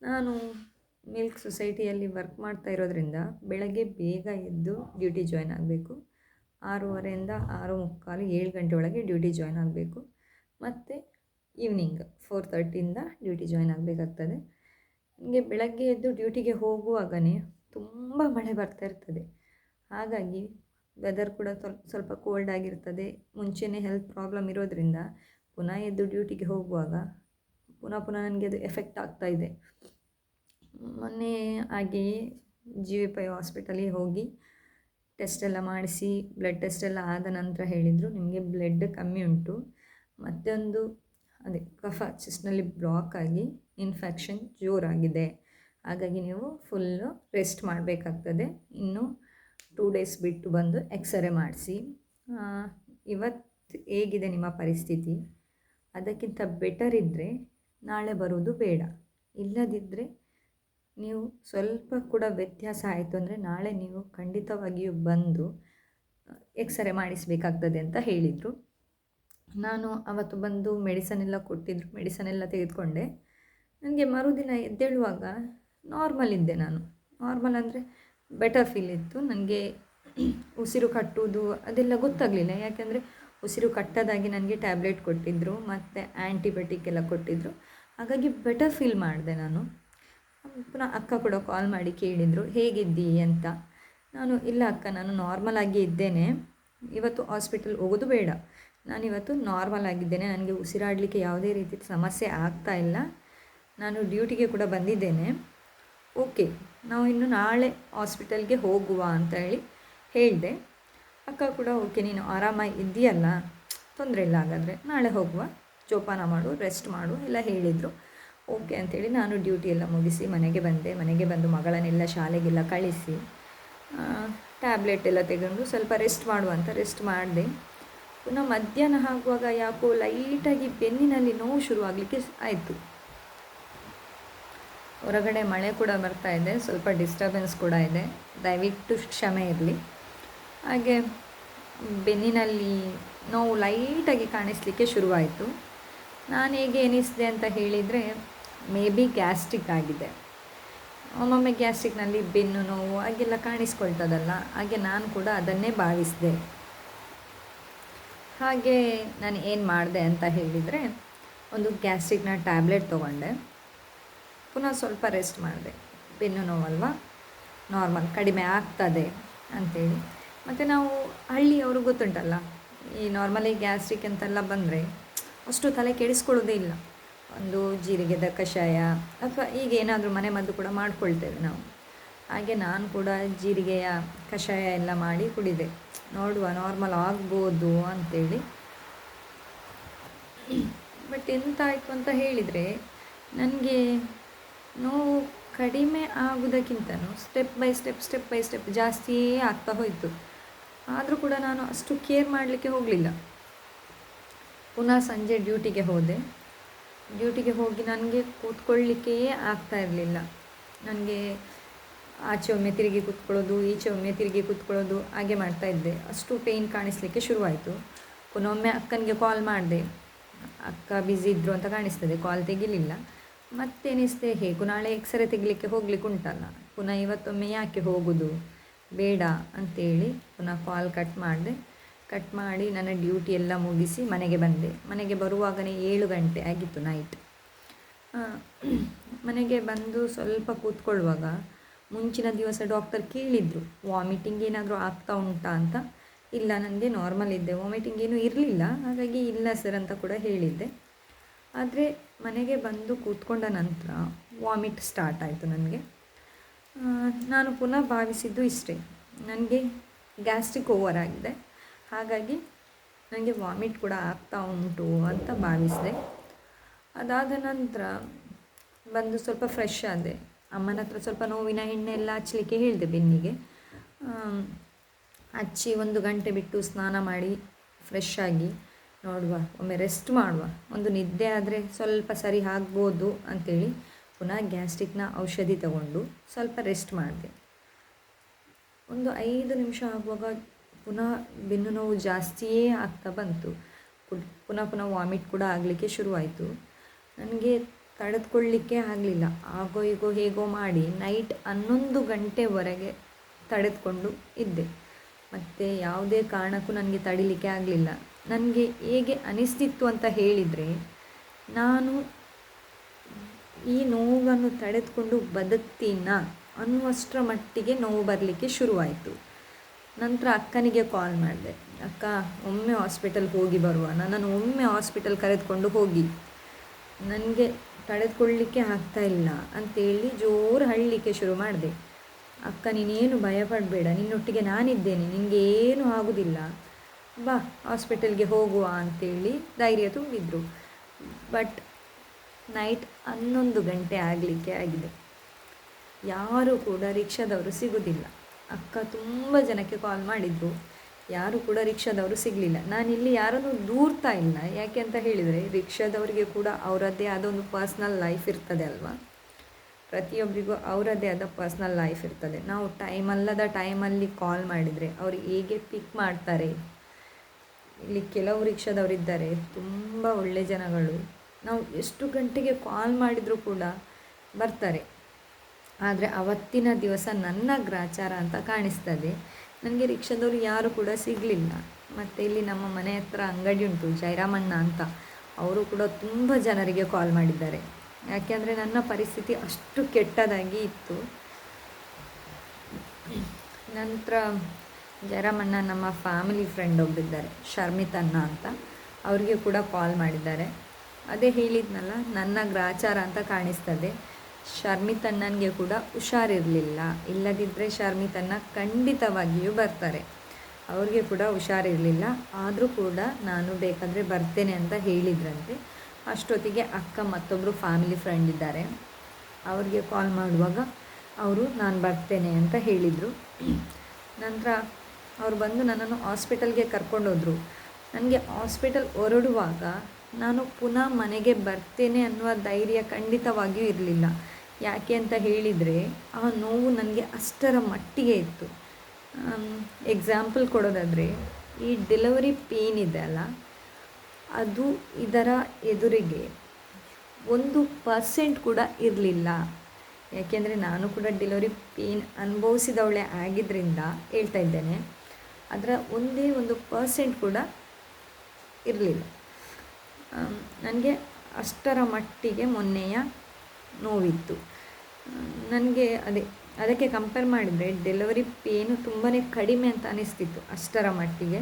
S1: ನಾನು ಮಿಲ್ಕ್ ಸೊಸೈಟಿಯಲ್ಲಿ ವರ್ಕ್ ಮಾಡ್ತಾ ಇರೋದ್ರಿಂದ ಬೆಳಗ್ಗೆ ಬೇಗ ಎದ್ದು ಡ್ಯೂಟಿ ಜಾಯ್ನ್ ಆಗಬೇಕು. ಆರೂವರೆಯಿಂದ ಆರು ಮುಕ್ಕಾಲು ಏಳು ಗಂಟೆ ಒಳಗೆ ಡ್ಯೂಟಿ ಜಾಯ್ನ್ ಆಗಬೇಕು. ಮತ್ತು ಈವ್ನಿಂಗ್ ಫೋರ್ ತರ್ಟಿಯಿಂದ ಡ್ಯೂಟಿ ಜಾಯ್ನ್ ಆಗಬೇಕಾಗ್ತದೆ. ನನಗೆ ಬೆಳಗ್ಗೆ ಎದ್ದು ಡ್ಯೂಟಿಗೆ ಹೋಗುವಾಗನೇ ತುಂಬ ಮಳೆ ಬರ್ತಾ ಇರ್ತದೆ. ಹಾಗಾಗಿ ವೆದರ್ ಕೂಡ ಸ್ವಲ್ಪ ಸ್ವಲ್ಪ ಕೋಲ್ಡ್ ಆಗಿರ್ತದೆ. ಮುಂಚೆನೇ ಹೆಲ್ತ್ ಪ್ರಾಬ್ಲಮ್ ಇರೋದ್ರಿಂದ ಪುನಃ ಎದ್ದು ಡ್ಯೂಟಿಗೆ ಹೋಗುವಾಗ ಪುನಃ ಪುನಃ ನನಗೆ ಅದು ಎಫೆಕ್ಟ್ ಆಗ್ತಾ ಇದೆ. ಮೊನ್ನೆ ಹಾಗೆಯೇ ಜಿ ವಿ ಪೈ ಹಾಸ್ಪಿಟಲಿಗೆ ಹೋಗಿ ಟೆಸ್ಟ್ ಎಲ್ಲ ಮಾಡಿಸಿ ಬ್ಲಡ್ ಟೆಸ್ಟ್ ಎಲ್ಲ ಆದ ನಂತರ ಹೇಳಿದರು, ನಿಮಗೆ ಬ್ಲಡ್ ಕಮ್ಮಿ ಉಂಟು. ಮತ್ತೊಂದು ಅದೇ ಕಫ ಚೆಸ್ಟ್ನಲ್ಲಿ ಬ್ಲಾಕ್ ಆಗಿ ಇನ್ಫೆಕ್ಷನ್ ಜೋರಾಗಿದೆ. ಹಾಗಾಗಿ ನೀವು ಫುಲ್ಲು ರೆಸ್ಟ್ ಮಾಡಬೇಕಾಗ್ತದೆ. ಇನ್ನು ಟೂ ಡೇಸ್ ಬಿಟ್ಟು ಬಂದು ಎಕ್ಸ್ರೇ ಮಾಡಿಸಿ. ಇವತ್ತು ಹೇಗಿದೆ ನಿಮ್ಮ ಪರಿಸ್ಥಿತಿ? ಅದಕ್ಕಿಂತ ಬೆಟರ್ ಇದ್ದರೆ ನಾಳೆ ಬರೋದು ಬೇಡ. ಇಲ್ಲದಿದ್ದರೆ ನೀವು ಸ್ವಲ್ಪ ಕೂಡ ವ್ಯತ್ಯಾಸ ಆಯಿತು ಅಂದರೆ ನಾಳೆ ನೀವು ಖಂಡಿತವಾಗಿಯೂ ಬಂದು ಎಕ್ಸ್ರೇ ಮಾಡಿಸಬೇಕಾಗ್ತದೆ ಅಂತ ಹೇಳಿದರು. ನಾನು ಅವತ್ತು ಬಂದು ಮೆಡಿಸನ್ ಎಲ್ಲ ಕೊಟ್ಟಿದ್ದರು ಮೆಡಿಸನ್ ಎಲ್ಲ ತೆಗೆದುಕೊಂಡೆ. ನನಗೆ ಮರುದಿನ ಎದ್ದೇಳುವಾಗ ನಾರ್ಮಲ್ ಇದ್ದೆ ನಾನು. ನಾರ್ಮಲ್ ಅಂದರೆ ಬೆಟರ್ ಫೀಲ್ ಇತ್ತು. ನನಗೆ ಉಸಿರು ಕಟ್ಟುವುದು ಅದೆಲ್ಲ ಗೊತ್ತಾಗಲಿಲ್ಲ. ಯಾಕೆಂದರೆ ಉಸಿರು ಕಟ್ಟದಾಗಿ ನನಗೆ ಟ್ಯಾಬ್ಲೆಟ್ ಕೊಟ್ಟಿದ್ದರು ಮತ್ತು ಆ್ಯಂಟಿಬಯೋಟಿಕ್ ಎಲ್ಲ ಕೊಟ್ಟಿದ್ದರು ಹಾಗಾಗಿ ಬೆಟರ್ ಫೀಲ್ ಮಾಡಿದೆ ನಾನು. ಪುನಃ ಅಕ್ಕ ಕೂಡ ಕಾಲ್ ಮಾಡಿ ಕೇಳಿದರು, ಹೇಗಿದ್ದೀ? ಅಂತ. ನಾನು, ಇಲ್ಲ ಅಕ್ಕ, ನಾನು ನಾರ್ಮಲ್ ಆಗಿ ಇದ್ದೇನೆ ಇವತ್ತು ಹಾಸ್ಪಿಟಲ್ ಹೋಗೋದು ಬೇಡ. ನಾನಿವತ್ತು ನಾರ್ಮಲ್ ಆಗಿದ್ದೇನೆ. ನನಗೆ ಉಸಿರಾಡಲಿಕ್ಕೆ ಯಾವುದೇ ರೀತಿ ಸಮಸ್ಯೆ ಆಗ್ತಾ ಇಲ್ಲ. ನಾನು ಡ್ಯೂಟಿಗೆ ಕೂಡ ಬಂದಿದ್ದೇನೆ. ಓಕೆ ನಾವು ಇನ್ನು ನಾಳೆ ಹಾಸ್ಪಿಟಲ್ಗೆ ಹೋಗುವ ಅಂತ ಹೇಳಿ ಹೇಳಿದೆ. ಅಕ್ಕ ಕೂಡ ಓಕೆ ನೀನು ಆರಾಮಾಗಿ ಇದ್ದೀಯಲ್ಲ? ತೊಂದರೆ ಇಲ್ಲ ಹಾಗಾದರೆ ನಾಳೆ ಹೋಗುವ. ಜೋಪಾನ ಮಾಡು ರೆಸ್ಟ್ ಮಾಡು, ಎಲ್ಲ ಹೇಳಿದರು. ಓಕೆ ಅಂಥೇಳಿ ನಾನು ಡ್ಯೂಟಿ ಎಲ್ಲ ಮುಗಿಸಿ ಮನೆಗೆ ಬಂದೆ. ಮನೆಗೆ ಬಂದು ಮಗಳನ್ನೆಲ್ಲ ಶಾಲೆಗೆಲ್ಲ ಕಳಿಸಿ ಟ್ಯಾಬ್ಲೆಟ್ ಎಲ್ಲ ತೆಗೆದು ಸ್ವಲ್ಪ ರೆಸ್ಟ್ ಮಾಡುವಂತ ರೆಸ್ಟ್ ಮಾಡಿದೆ. ಪುನಃ ಮಧ್ಯಾಹ್ನ ಆಗುವಾಗ ಯಾಕೋ ಲೈಟಾಗಿ ಬೆನ್ನಿನಲ್ಲಿ ನೋವು ಶುರುವಾಗಲಿಕ್ಕೆ ಆಯಿತು. ಹೊರಗಡೆ ಮಳೆ ಕೂಡ ಬರ್ತಾ ಇದೆ, ಸ್ವಲ್ಪ ಡಿಸ್ಟರ್ಬೆನ್ಸ್ ಕೂಡ ಇದೆ. ದಯವಿಟ್ಟು ಕ್ಷಮೆ ಇರಲಿ. ಹಾಗೆ, ಬೆನ್ನಿನಲ್ಲಿ ನೋವು ಲೈಟಾಗಿ ಕಾಣಿಸ್ಲಿಕ್ಕೆ ಶುರುವಾಯಿತು. ನಾನು ಹೇಗೆ ಎನಿಸಿದೆ ಅಂತ ಹೇಳಿದರೆ ಮೇ ಬಿ ಗ್ಯಾಸ್ಟ್ರಿಕ್ ಆಗಿದೆ. ಒಮ್ಮೊಮ್ಮೆ ಗ್ಯಾಸ್ಟ್ರಿಕ್ನಲ್ಲಿ ಬೆನ್ನು ನೋವು, ಹಾಗೆಲ್ಲ ಕಾಣಿಸ್ಕೊಳ್ತದಲ್ಲ, ಹಾಗೆ ನಾನು ಕೂಡ ಅದನ್ನೇ ಭಾವಿಸಿದೆ. ಹಾಗೆ ನಾನು ಏನು ಮಾಡಿದೆ ಅಂತ ಹೇಳಿದರೆ, ಒಂದು ಗ್ಯಾಸ್ಟ್ರಿಕ್ನ ಟ್ಯಾಬ್ಲೆಟ್ ತೊಗೊಂಡೆ. ಪುನಃ ಸ್ವಲ್ಪ ರೆಸ್ಟ್ ಮಾಡಿದೆ. ಬೆನ್ನು ನೋವಲ್ವಾ ನಾರ್ಮಲ್, ಕಡಿಮೆ ಆಗ್ತದೆ ಅಂಥೇಳಿ ಮತ್ತು ನಾವು ಹಳ್ಳಿಯವರು ಗೊತ್ತುಂಟಲ್ಲ, ಈ ನಾರ್ಮಲಿ ಗ್ಯಾಸ್ಟ್ರಿಕ್ ಅಂತೆಲ್ಲ ಬಂದರೆ ಅಷ್ಟು ತಲೆ ಕೆಡಿಸ್ಕೊಳ್ಳೋದೇ ಇಲ್ಲ. ಒಂದು ಜೀರಿಗೆದ ಕಷಾಯ ಅಥವಾ ಈಗ ಏನಾದರೂ ಮನೆ ಮದ್ದು ಕೂಡ ಮಾಡ್ಕೊಳ್ತೇವೆ ನಾವು. ಹಾಗೆ ನಾನು ಕೂಡ ಜೀರಿಗೆಯ ಕಷಾಯ ಎಲ್ಲ ಮಾಡಿ ಕುಡಿದೆ. ನೋಡುವ ನಾರ್ಮಲ್ ಆಗ್ಬೋದು ಅಂಥೇಳಿ ಬಟ್ ಎಂತಾಯಿತು ಅಂತ ಹೇಳಿದರೆ, ನನಗೆ ನೋವು ಕಡಿಮೆ ಆಗುವುದಕ್ಕಿಂತನೂ step by step step by step ಜಾಸ್ತಿಯೇ ಆಗ್ತಾ ಹೋಯಿತು. ಆದರೂ ಕೂಡ ನಾನು ಅಷ್ಟು ಕೇರ್ ಮಾಡಲಿಕ್ಕೆ ಹೋಗಲಿಲ್ಲ. ಪುನಃ ಸಂಜೆ ಡ್ಯೂಟಿಗೆ ಹೋದೆ. ಡ್ಯೂಟಿಗೆ ಹೋಗಿ ನನಗೆ ಕೂತ್ಕೊಳ್ಳಿಕ್ಕೆಯೇ ಆಗ್ತಾ ಇರಲಿಲ್ಲ. ನನಗೆ ಆಚೆ ಒಮ್ಮೆ ತಿರುಗಿ ಕೂತ್ಕೊಳ್ಳೋದು, ಈಚೆ ಒಮ್ಮೆ ತಿರುಗಿ ಕೂತ್ಕೊಳ್ಳೋದು, ಹಾಗೆ ಮಾಡ್ತಾ ಇದ್ದೆ. ಅಷ್ಟು ಪೇಯ್ನ್ ಕಾಣಿಸ್ಲಿಕ್ಕೆ ಶುರುವಾಯಿತು. ಪುನೊಮ್ಮೆ ಅಕ್ಕನಿಗೆ ಕಾಲ್ ಮಾಡಿದೆ. ಅಕ್ಕ ಬ್ಯುಸಿ ಇದ್ದರು ಅಂತ ಕಾಣಿಸ್ತದೆ ಕಾಲ್ ತೆಗಿಲಿಲ್ಲ. ಮತ್ತೇನಿಸ್ತೆ, ಹೇಗೂ ನಾಳೆ ಎಕ್ಸ್ರೇ ತೆಗಿಲಿಕ್ಕೆ ಹೋಗ್ಲಿಕ್ಕೆ ಉಂಟಲ್ಲ. ಪುನಃ ಇವತ್ತೊಮ್ಮೆ ಯಾಕೆ ಹೋಗೋದು? ಬೇಡ ಅಂತೇಳಿ ಪುನಃ ಕಾಲ್ ಕಟ್ ಮಾಡಿದೆ. ಕಟ್ ಮಾಡಿ ನನ್ನ ಡ್ಯೂಟಿ ಎಲ್ಲ ಮುಗಿಸಿ ಮನೆಗೆ ಬಂದೆ. ಮನೆಗೆ ಬರುವಾಗಲೇ ಏಳು ಗಂಟೆ ಆಗಿತ್ತು ನೈಟ್ ಮನೆಗೆ ಬಂದು ಸ್ವಲ್ಪ ಕೂತ್ಕೊಳ್ಳುವಾಗ ಮುಂಚಿನ ದಿವಸ ಡಾಕ್ಟರ್ ಕೇಳಿದರು ವಾಮಿಟಿಂಗ್ ಏನಾದರೂ ಆಗ್ತಾ ಉಂಟಾ ಅಂತ? ಇಲ್ಲ ನನಗೆ ನಾರ್ಮಲ್ ಇದ್ದೆ ವಾಮಿಟಿಂಗ್ ಏನೂ ಇರಲಿಲ್ಲ, ಹಾಗಾಗಿ ಇಲ್ಲ ಸರ್ ಅಂತ ಕೂಡ ಹೇಳಿದ್ದೆ. ಆದರೆ ಮನೆಗೆ ಬಂದು ಕೂತ್ಕೊಂಡ ನಂತರ ವಾಮಿಟ್ ಸ್ಟಾರ್ಟ್ ಆಯಿತು ನನಗೆ. ನಾನು ಪುನಃ ಭಾವಿಸಿದ್ದು ಇಷ್ಟೇ. ನನಗೆ ಗ್ಯಾಸ್ಟ್ರಿಕ್ ಓವರ್ ಆಗಿದೆ, ಹಾಗಾಗಿ ನನಗೆ ವಾಮಿಟ್ ಕೂಡ ಆಗ್ತಾ ಉಂಟು ಅಂತ ಭಾವಿಸಿದೆ. ಅದಾದ ನಂತರ ಬಂದು ಸ್ವಲ್ಪ ಫ್ರೆಶ್ ಆದೆ. ಅಮ್ಮನ ಹತ್ರ ಸ್ವಲ್ಪ ನೋವಿನ ಎಣ್ಣೆ ಎಲ್ಲ ಹಚ್ಚಲಿಕ್ಕೆ ಹೇಳಿದೆ ಬೆನ್ನಿಗೆ. ಹಚ್ಚಿ ಒಂದು ಗಂಟೆ ಬಿಟ್ಟು ಸ್ನಾನ ಮಾಡಿ ಫ್ರೆಶ್ ಆಗಿ ನೋಡುವ, ಒಮ್ಮೆ ರೆಸ್ಟ್ ಮಾಡುವ. ಒಂದು ನಿದ್ದೆ ಆದರೆ ಸ್ವಲ್ಪ ಸರಿ ಆಗ್ಬೋದು ಅಂಥೇಳಿ ಪುನಃ ಗ್ಯಾಸ್ಟಿಕ್ನ ಔಷಧಿ ತಗೊಂಡು ಸ್ವಲ್ಪ ರೆಸ್ಟ್ ಮಾಡಿದೆ. ಒಂದು ಐದು ನಿಮಿಷ ಆಗುವಾಗ ಪುನಃ ಬೆನ್ನು ನೋವು ಜಾಸ್ತಿಯೇ ಆಗ್ತಾ ಬಂತು. ಪುನ್- ಪುನಃ ಪುನಃ ವಾಮಿಟ್ ಕೂಡ ಆಗಲಿಕ್ಕೆ ಶುರುವಾಯಿತು. ನನಗೆ ತಡೆದುಕೊಳ್ಳಿಕ್ಕೆ ಆಗಲಿಲ್ಲ. ಆಗೋ ಈಗೋ ಹೇಗೋ ಮಾಡಿ ನೈಟ್ ಹನ್ನೊಂದು ಗಂಟೆವರೆಗೆ ತಡೆದುಕೊಂಡು ಇದ್ದೆ. ಮತ್ತು ಯಾವುದೇ ಕಾರಣಕ್ಕೂ ನನಗೆ ತಡಿಲಿಕ್ಕೆ ಆಗಲಿಲ್ಲ. ನನಗೆ ಹೇಗೆ ಅನಿಸ್ತಿತ್ತು ಅಂತ ಹೇಳಿದರೆ, ನಾನು ಈ ನೋವನ್ನು ತಡೆದುಕೊಂಡು ಬದುಕ್ತೀನ ಅನ್ನುವಷ್ಟರ ಮಟ್ಟಿಗೆ ನೋವು ಬರಲಿಕ್ಕೆ ಶುರುವಾಯಿತು. ನಂತರ ಅಕ್ಕನಿಗೆ ಕಾಲ್ ಮಾಡಿದೆ. ಅಕ್ಕ, ಒಮ್ಮೆ ಹಾಸ್ಪಿಟಲ್ಗೆ ಹೋಗಿ ಬರುವ. ನನ್ನನ್ನು ಒಮ್ಮೆ ಹಾಸ್ಪಿಟಲ್ ಕರೆದುಕೊಂಡು ಹೋಗಿ. ನನಗೆ ತಡೆದುಕೊಳ್ಳಿಕ್ಕೆ ಆಗ್ತಾ ಇಲ್ಲ ಅಂತೇಳಿ ಜೋರು ಹಳ್ಳಿಕ್ಕೆ ಶುರು ಮಾಡಿದೆ. ಅಕ್ಕ, ನೀನೇನು ಭಯಪಡಬೇಡ, ನಿನ್ನೊಟ್ಟಿಗೆ ನಾನಿದ್ದೇನೆ ನಿನಗೆ ಏನೂ ಆಗೋದಿಲ್ಲ. ಬಾ, ಹಾಸ್ಪಿಟಲ್ಗೆ ಹೋಗುವ ಅಂತೇಳಿ ಧೈರ್ಯ ತುಂಬಿದ್ರು. ಬಟ್ ನೈಟ್ ಹನ್ನೊಂದು ಗಂಟೆ ಆಗಲಿಕ್ಕೆ ಆಗಿದೆ. ಯಾರೂ ಕೂಡ ರಿಕ್ಷಾದವರು ಸಿಗೋದಿಲ್ಲ. ಅಕ್ಕ ತುಂಬ ಜನಕ್ಕೆ ಕಾಲ್ ಮಾಡಿದ್ರು. ಯಾರು ಕೂಡ ರಿಕ್ಷಾದವರು ಸಿಗಲಿಲ್ಲ. ಇಲ್ಲಿ ಯಾರನ್ನು ದೂರ್ತಾ ಇಲ್ಲ. ಯಾಕೆ ಅಂತ ಹೇಳಿದರೆ, ರಿಕ್ಷಾದವರಿಗೆ ಕೂಡ ಅವರದ್ದೇ ಆದ ಒಂದು ಪರ್ಸ್ನಲ್ ಲೈಫ್ ಇರ್ತದೆ ಅಲ್ವಾ? ಪ್ರತಿಯೊಬ್ಬರಿಗೂ ಅವರದ್ದೇ ಆದ ಪರ್ಸ್ನಲ್ ಲೈಫ್ ಇರ್ತದೆ. ನಾವು ಟೈಮ್ ಅಲ್ಲದ ಟೈಮಲ್ಲಿ ಕಾಲ್ ಮಾಡಿದರೆ, ಅವರು ಹೇಗೆ ಪಿಕ್ ಮಾಡ್ತಾರೆ? ಇಲ್ಲಿ ಕೆಲವು ರಿಕ್ಷಾದವರಿದ್ದಾರೆ ತುಂಬ ಒಳ್ಳೆ ಜನಗಳು. ನಾವು ಎಷ್ಟು ಗಂಟೆಗೆ ಕಾಲ್ ಮಾಡಿದರೂ ಕೂಡ ಬರ್ತಾರೆ. ಆದರೆ ಅವತ್ತಿನ ದಿವಸ ನನ್ನ ಗ್ರಾಚಾರ ಅಂತ ಕಾಣಿಸ್ತದೆ. ನನಗೆ ರಿಕ್ಷಾದವರು ಯಾರು ಕೂಡ ಸಿಗಲಿಲ್ಲ. ಮತ್ತು ಇಲ್ಲಿ ನಮ್ಮ ಮನೆ ಹತ್ರ ಅಂಗಡಿ ಉಂಟು, ಜೈರಾಮಣ್ಣ ಅಂತ. ಅವರು ಕೂಡ ತುಂಬ ಜನರಿಗೆ ಕಾಲ್ ಮಾಡಿದ್ದಾರೆ. ಯಾಕೆಂದರೆ ನನ್ನ ಪರಿಸ್ಥಿತಿ ಅಷ್ಟು ಕೆಟ್ಟದಾಗಿ ಇತ್ತು. ನಂತರ ಜಯರಾಮಣ್ಣ ನಮ್ಮ ಫ್ಯಾಮಿಲಿ ಫ್ರೆಂಡ್ ಒಬ್ಬಿದ್ದಾರೆ ಶರ್ಮಿತಣ್ಣ ಅಂತ. ಅವರಿಗೆ ಕೂಡ ಕಾಲ್ ಮಾಡಿದ್ದಾರೆ. ಅದೇ ಹೇಳಿದ್ನಲ್ಲ, ನನ್ನ ಗ್ರಾಚಾರ ಅಂತ ಕಾಣಿಸ್ತದೆ. ಶರ್ಮಿತಣ್ಣನಿಗೆ ಕೂಡ ಹುಷಾರಿರಲಿಲ್ಲ. ಇಲ್ಲದಿದ್ದರೆ ಶರ್ಮಿತಣ್ಣ ಖಂಡಿತವಾಗಿಯೂ ಬರ್ತಾರೆ. ಅವ್ರಿಗೆ ಕೂಡ ಹುಷಾರಿರಲಿಲ್ಲ. ಆದರೂ ಕೂಡ ನಾನು ಬೇಕಾದರೆ ಬರ್ತೇನೆ ಅಂತ ಹೇಳಿದ್ರಂತೆ. ಅಷ್ಟೊತ್ತಿಗೆ ಅಕ್ಕ ಮತ್ತೊಬ್ಬರು ಫ್ಯಾಮಿಲಿ ಫ್ರೆಂಡ್ ಇದ್ದಾರೆ. ಅವ್ರಿಗೆ ಕಾಲ್ ಮಾಡುವಾಗ ಅವರು, ನಾನು ಬರ್ತೇನೆ ಅಂತ ಹೇಳಿದರು. ನಂತರ ಅವ್ರು ಬಂದು ನನ್ನನ್ನು ಹಾಸ್ಪಿಟಲ್ಗೆ ಕರ್ಕೊಂಡೋದ್ರು. ನನಗೆ ಹಾಸ್ಪಿಟಲ್ ಹೊರಡುವಾಗ ನಾನು ಪುನಃ ಮನೆಗೆ ಬರ್ತೇನೆ ಅನ್ನುವ ಧೈರ್ಯ ಖಂಡಿತವಾಗಿಯೂ ಇರಲಿಲ್ಲ. ಯಾಕೆ ಅಂತ ಹೇಳಿದರೆ, ಆ ನೋವು ನನಗೆ ಅಷ್ಟರ ಮಟ್ಟಿಗೆ ಇತ್ತು. ಎಕ್ಸಾಂಪಲ್ ಕೊಡೋದಾದರೆ, ಈ ಡೆಲಿವರಿ ಪೇನ್ ಇದೆ ಅಲ್ಲ, ಅದು ಇದರ ಎದುರಿಗೆ ಒಂದು ಪರ್ಸೆಂಟ್ ಕೂಡ ಇರಲಿಲ್ಲ. ಯಾಕೆಂದರೆ ನಾನು ಕೂಡ ಡೆಲಿವರಿ ಪೇನ್ ಅನುಭವಿಸಿದವಳೆ ಆಗಿದ್ದರಿಂದ ಹೇಳ್ತಾ ಇದ್ದೇನೆ, ಅದರ ಒಂದೇ ಒಂದು ಪರ್ಸೆಂಟ್ ಕೂಡ ಇರಲಿಲ್ಲ. ನನಗೆ ಅಷ್ಟರ ಮಟ್ಟಿಗೆ ಮೊನ್ನೆಯ ನೋವಿತ್ತು. ನನಗೆ ಅದೇ, ಅದಕ್ಕೆ ಕಂಪೇರ್ ಮಾಡಿದರೆ ಡೆಲಿವರಿ ಪೇನು ತುಂಬಾ ಕಡಿಮೆ ಅಂತ ಅನಿಸ್ತಿತ್ತು ಅಷ್ಟರ ಮಟ್ಟಿಗೆ.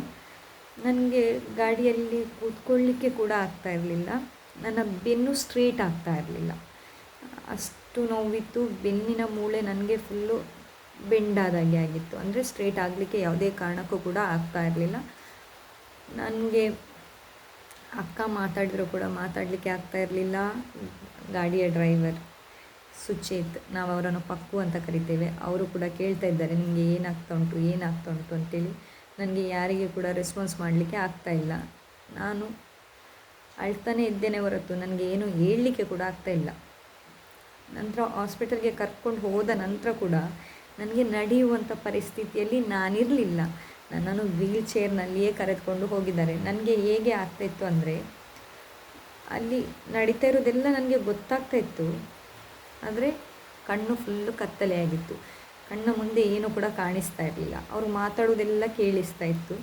S1: ನನಗೆ ಗಾಡಿಯಲ್ಲಿ ಕೂತ್ಕೊಳ್ಳಿಕ್ಕೆ ಕೂಡ ಆಗ್ತಾ ಇರಲಿಲ್ಲ. ನನ್ನ ಬೆನ್ನು ಸ್ಟ್ರೇಟ್ ಆಗ್ತಾ ಇರಲಿಲ್ಲ. ಅಷ್ಟು ನೋವಿತ್ತು, ಬೆನ್ನಿನ ಮೂಳೆ ನನಗೆ ಫುಲ್ಲು ಬೆಂಡಾದಾಗೆ ಆಗಿತ್ತು. ಅಂದರೆ ಸ್ಟ್ರೇಟ್ ಆಗಲಿಕ್ಕೆ ಯಾವುದೇ ಕಾರಣಕ್ಕೂ ಕೂಡ ಆಗ್ತಾ ಇರಲಿಲ್ಲ. ನನಗೆ ಅಕ್ಕ ಮಾತಾಡಿದ್ರು ಕೂಡ ಮಾತಾಡಲಿಕ್ಕೆ ಆಗ್ತಾ ಇರಲಿಲ್ಲ, ಗಾಡಿಯ ಡ್ರೈವರ್ ಸುಚೇತ್, ನಾವು ಅವರನ್ನು ಪಕ್ಕು ಅಂತ ಕರಿತೇವೆ. ಅವರು ಕೂಡ ಕೇಳ್ತಾ ಇದ್ದಾರೆ ನಿಮಗೆ ಏನಾಗ್ತಾ ಉಂಟು ಏನಾಗ್ತಾ ಉಂಟು? ಅಂತೇಳಿ. ನನಗೆ ಯಾರಿಗೆ ಕೂಡ ರೆಸ್ಪಾನ್ಸ್ ಮಾಡಲಿಕ್ಕೆ ಆಗ್ತಾ ಇಲ್ಲ. ನಾನು ಅಳ್ತಾನೆ ಇದ್ದೇನೆ ಹೊರತು, ನನಗೆ ಏನು ಹೇಳಲಿಕ್ಕೆ ಕೂಡ ಆಗ್ತಾ ಇಲ್ಲ. ನಂತರ ಹಾಸ್ಪಿಟಲ್ಗೆ ಕರ್ಕೊಂಡು ಹೋದ ನಂತರ ಕೂಡ ನನಗೆ ನಡೆಯುವಂಥ ಪರಿಸ್ಥಿತಿಯಲ್ಲಿ ನಾನಿರಲಿಲ್ಲ. ನನ್ನನ್ನು ವೀಲ್ ಚೇರ್ನಲ್ಲಿಯೇ ಕರೆದುಕೊಂಡು ಹೋಗಿದ್ದಾರೆ. ನನಗೆ ಹೇಗೆ ಆಗ್ತಾಯಿತ್ತು ಅಂದರೆ, ಅಲ್ಲಿ ನಡೀತಾ ಇರೋದೆಲ್ಲ ನನಗೆ ಗೊತ್ತಾಗ್ತಾ ಇತ್ತು. ಆದರೆ ಕಣ್ಣು ಫುಲ್ಲು ಕತ್ತಲೆ ಆಗಿತ್ತು. ಕಣ್ಣ ಮುಂದೆ ಏನೂ ಕೂಡ ಕಾಣಿಸ್ತಾ ಇರಲಿಲ್ಲ. ಅವರು ಮಾತಾಡೋದೆಲ್ಲ ಕೇಳಿಸ್ತಾ ಇತ್ತು.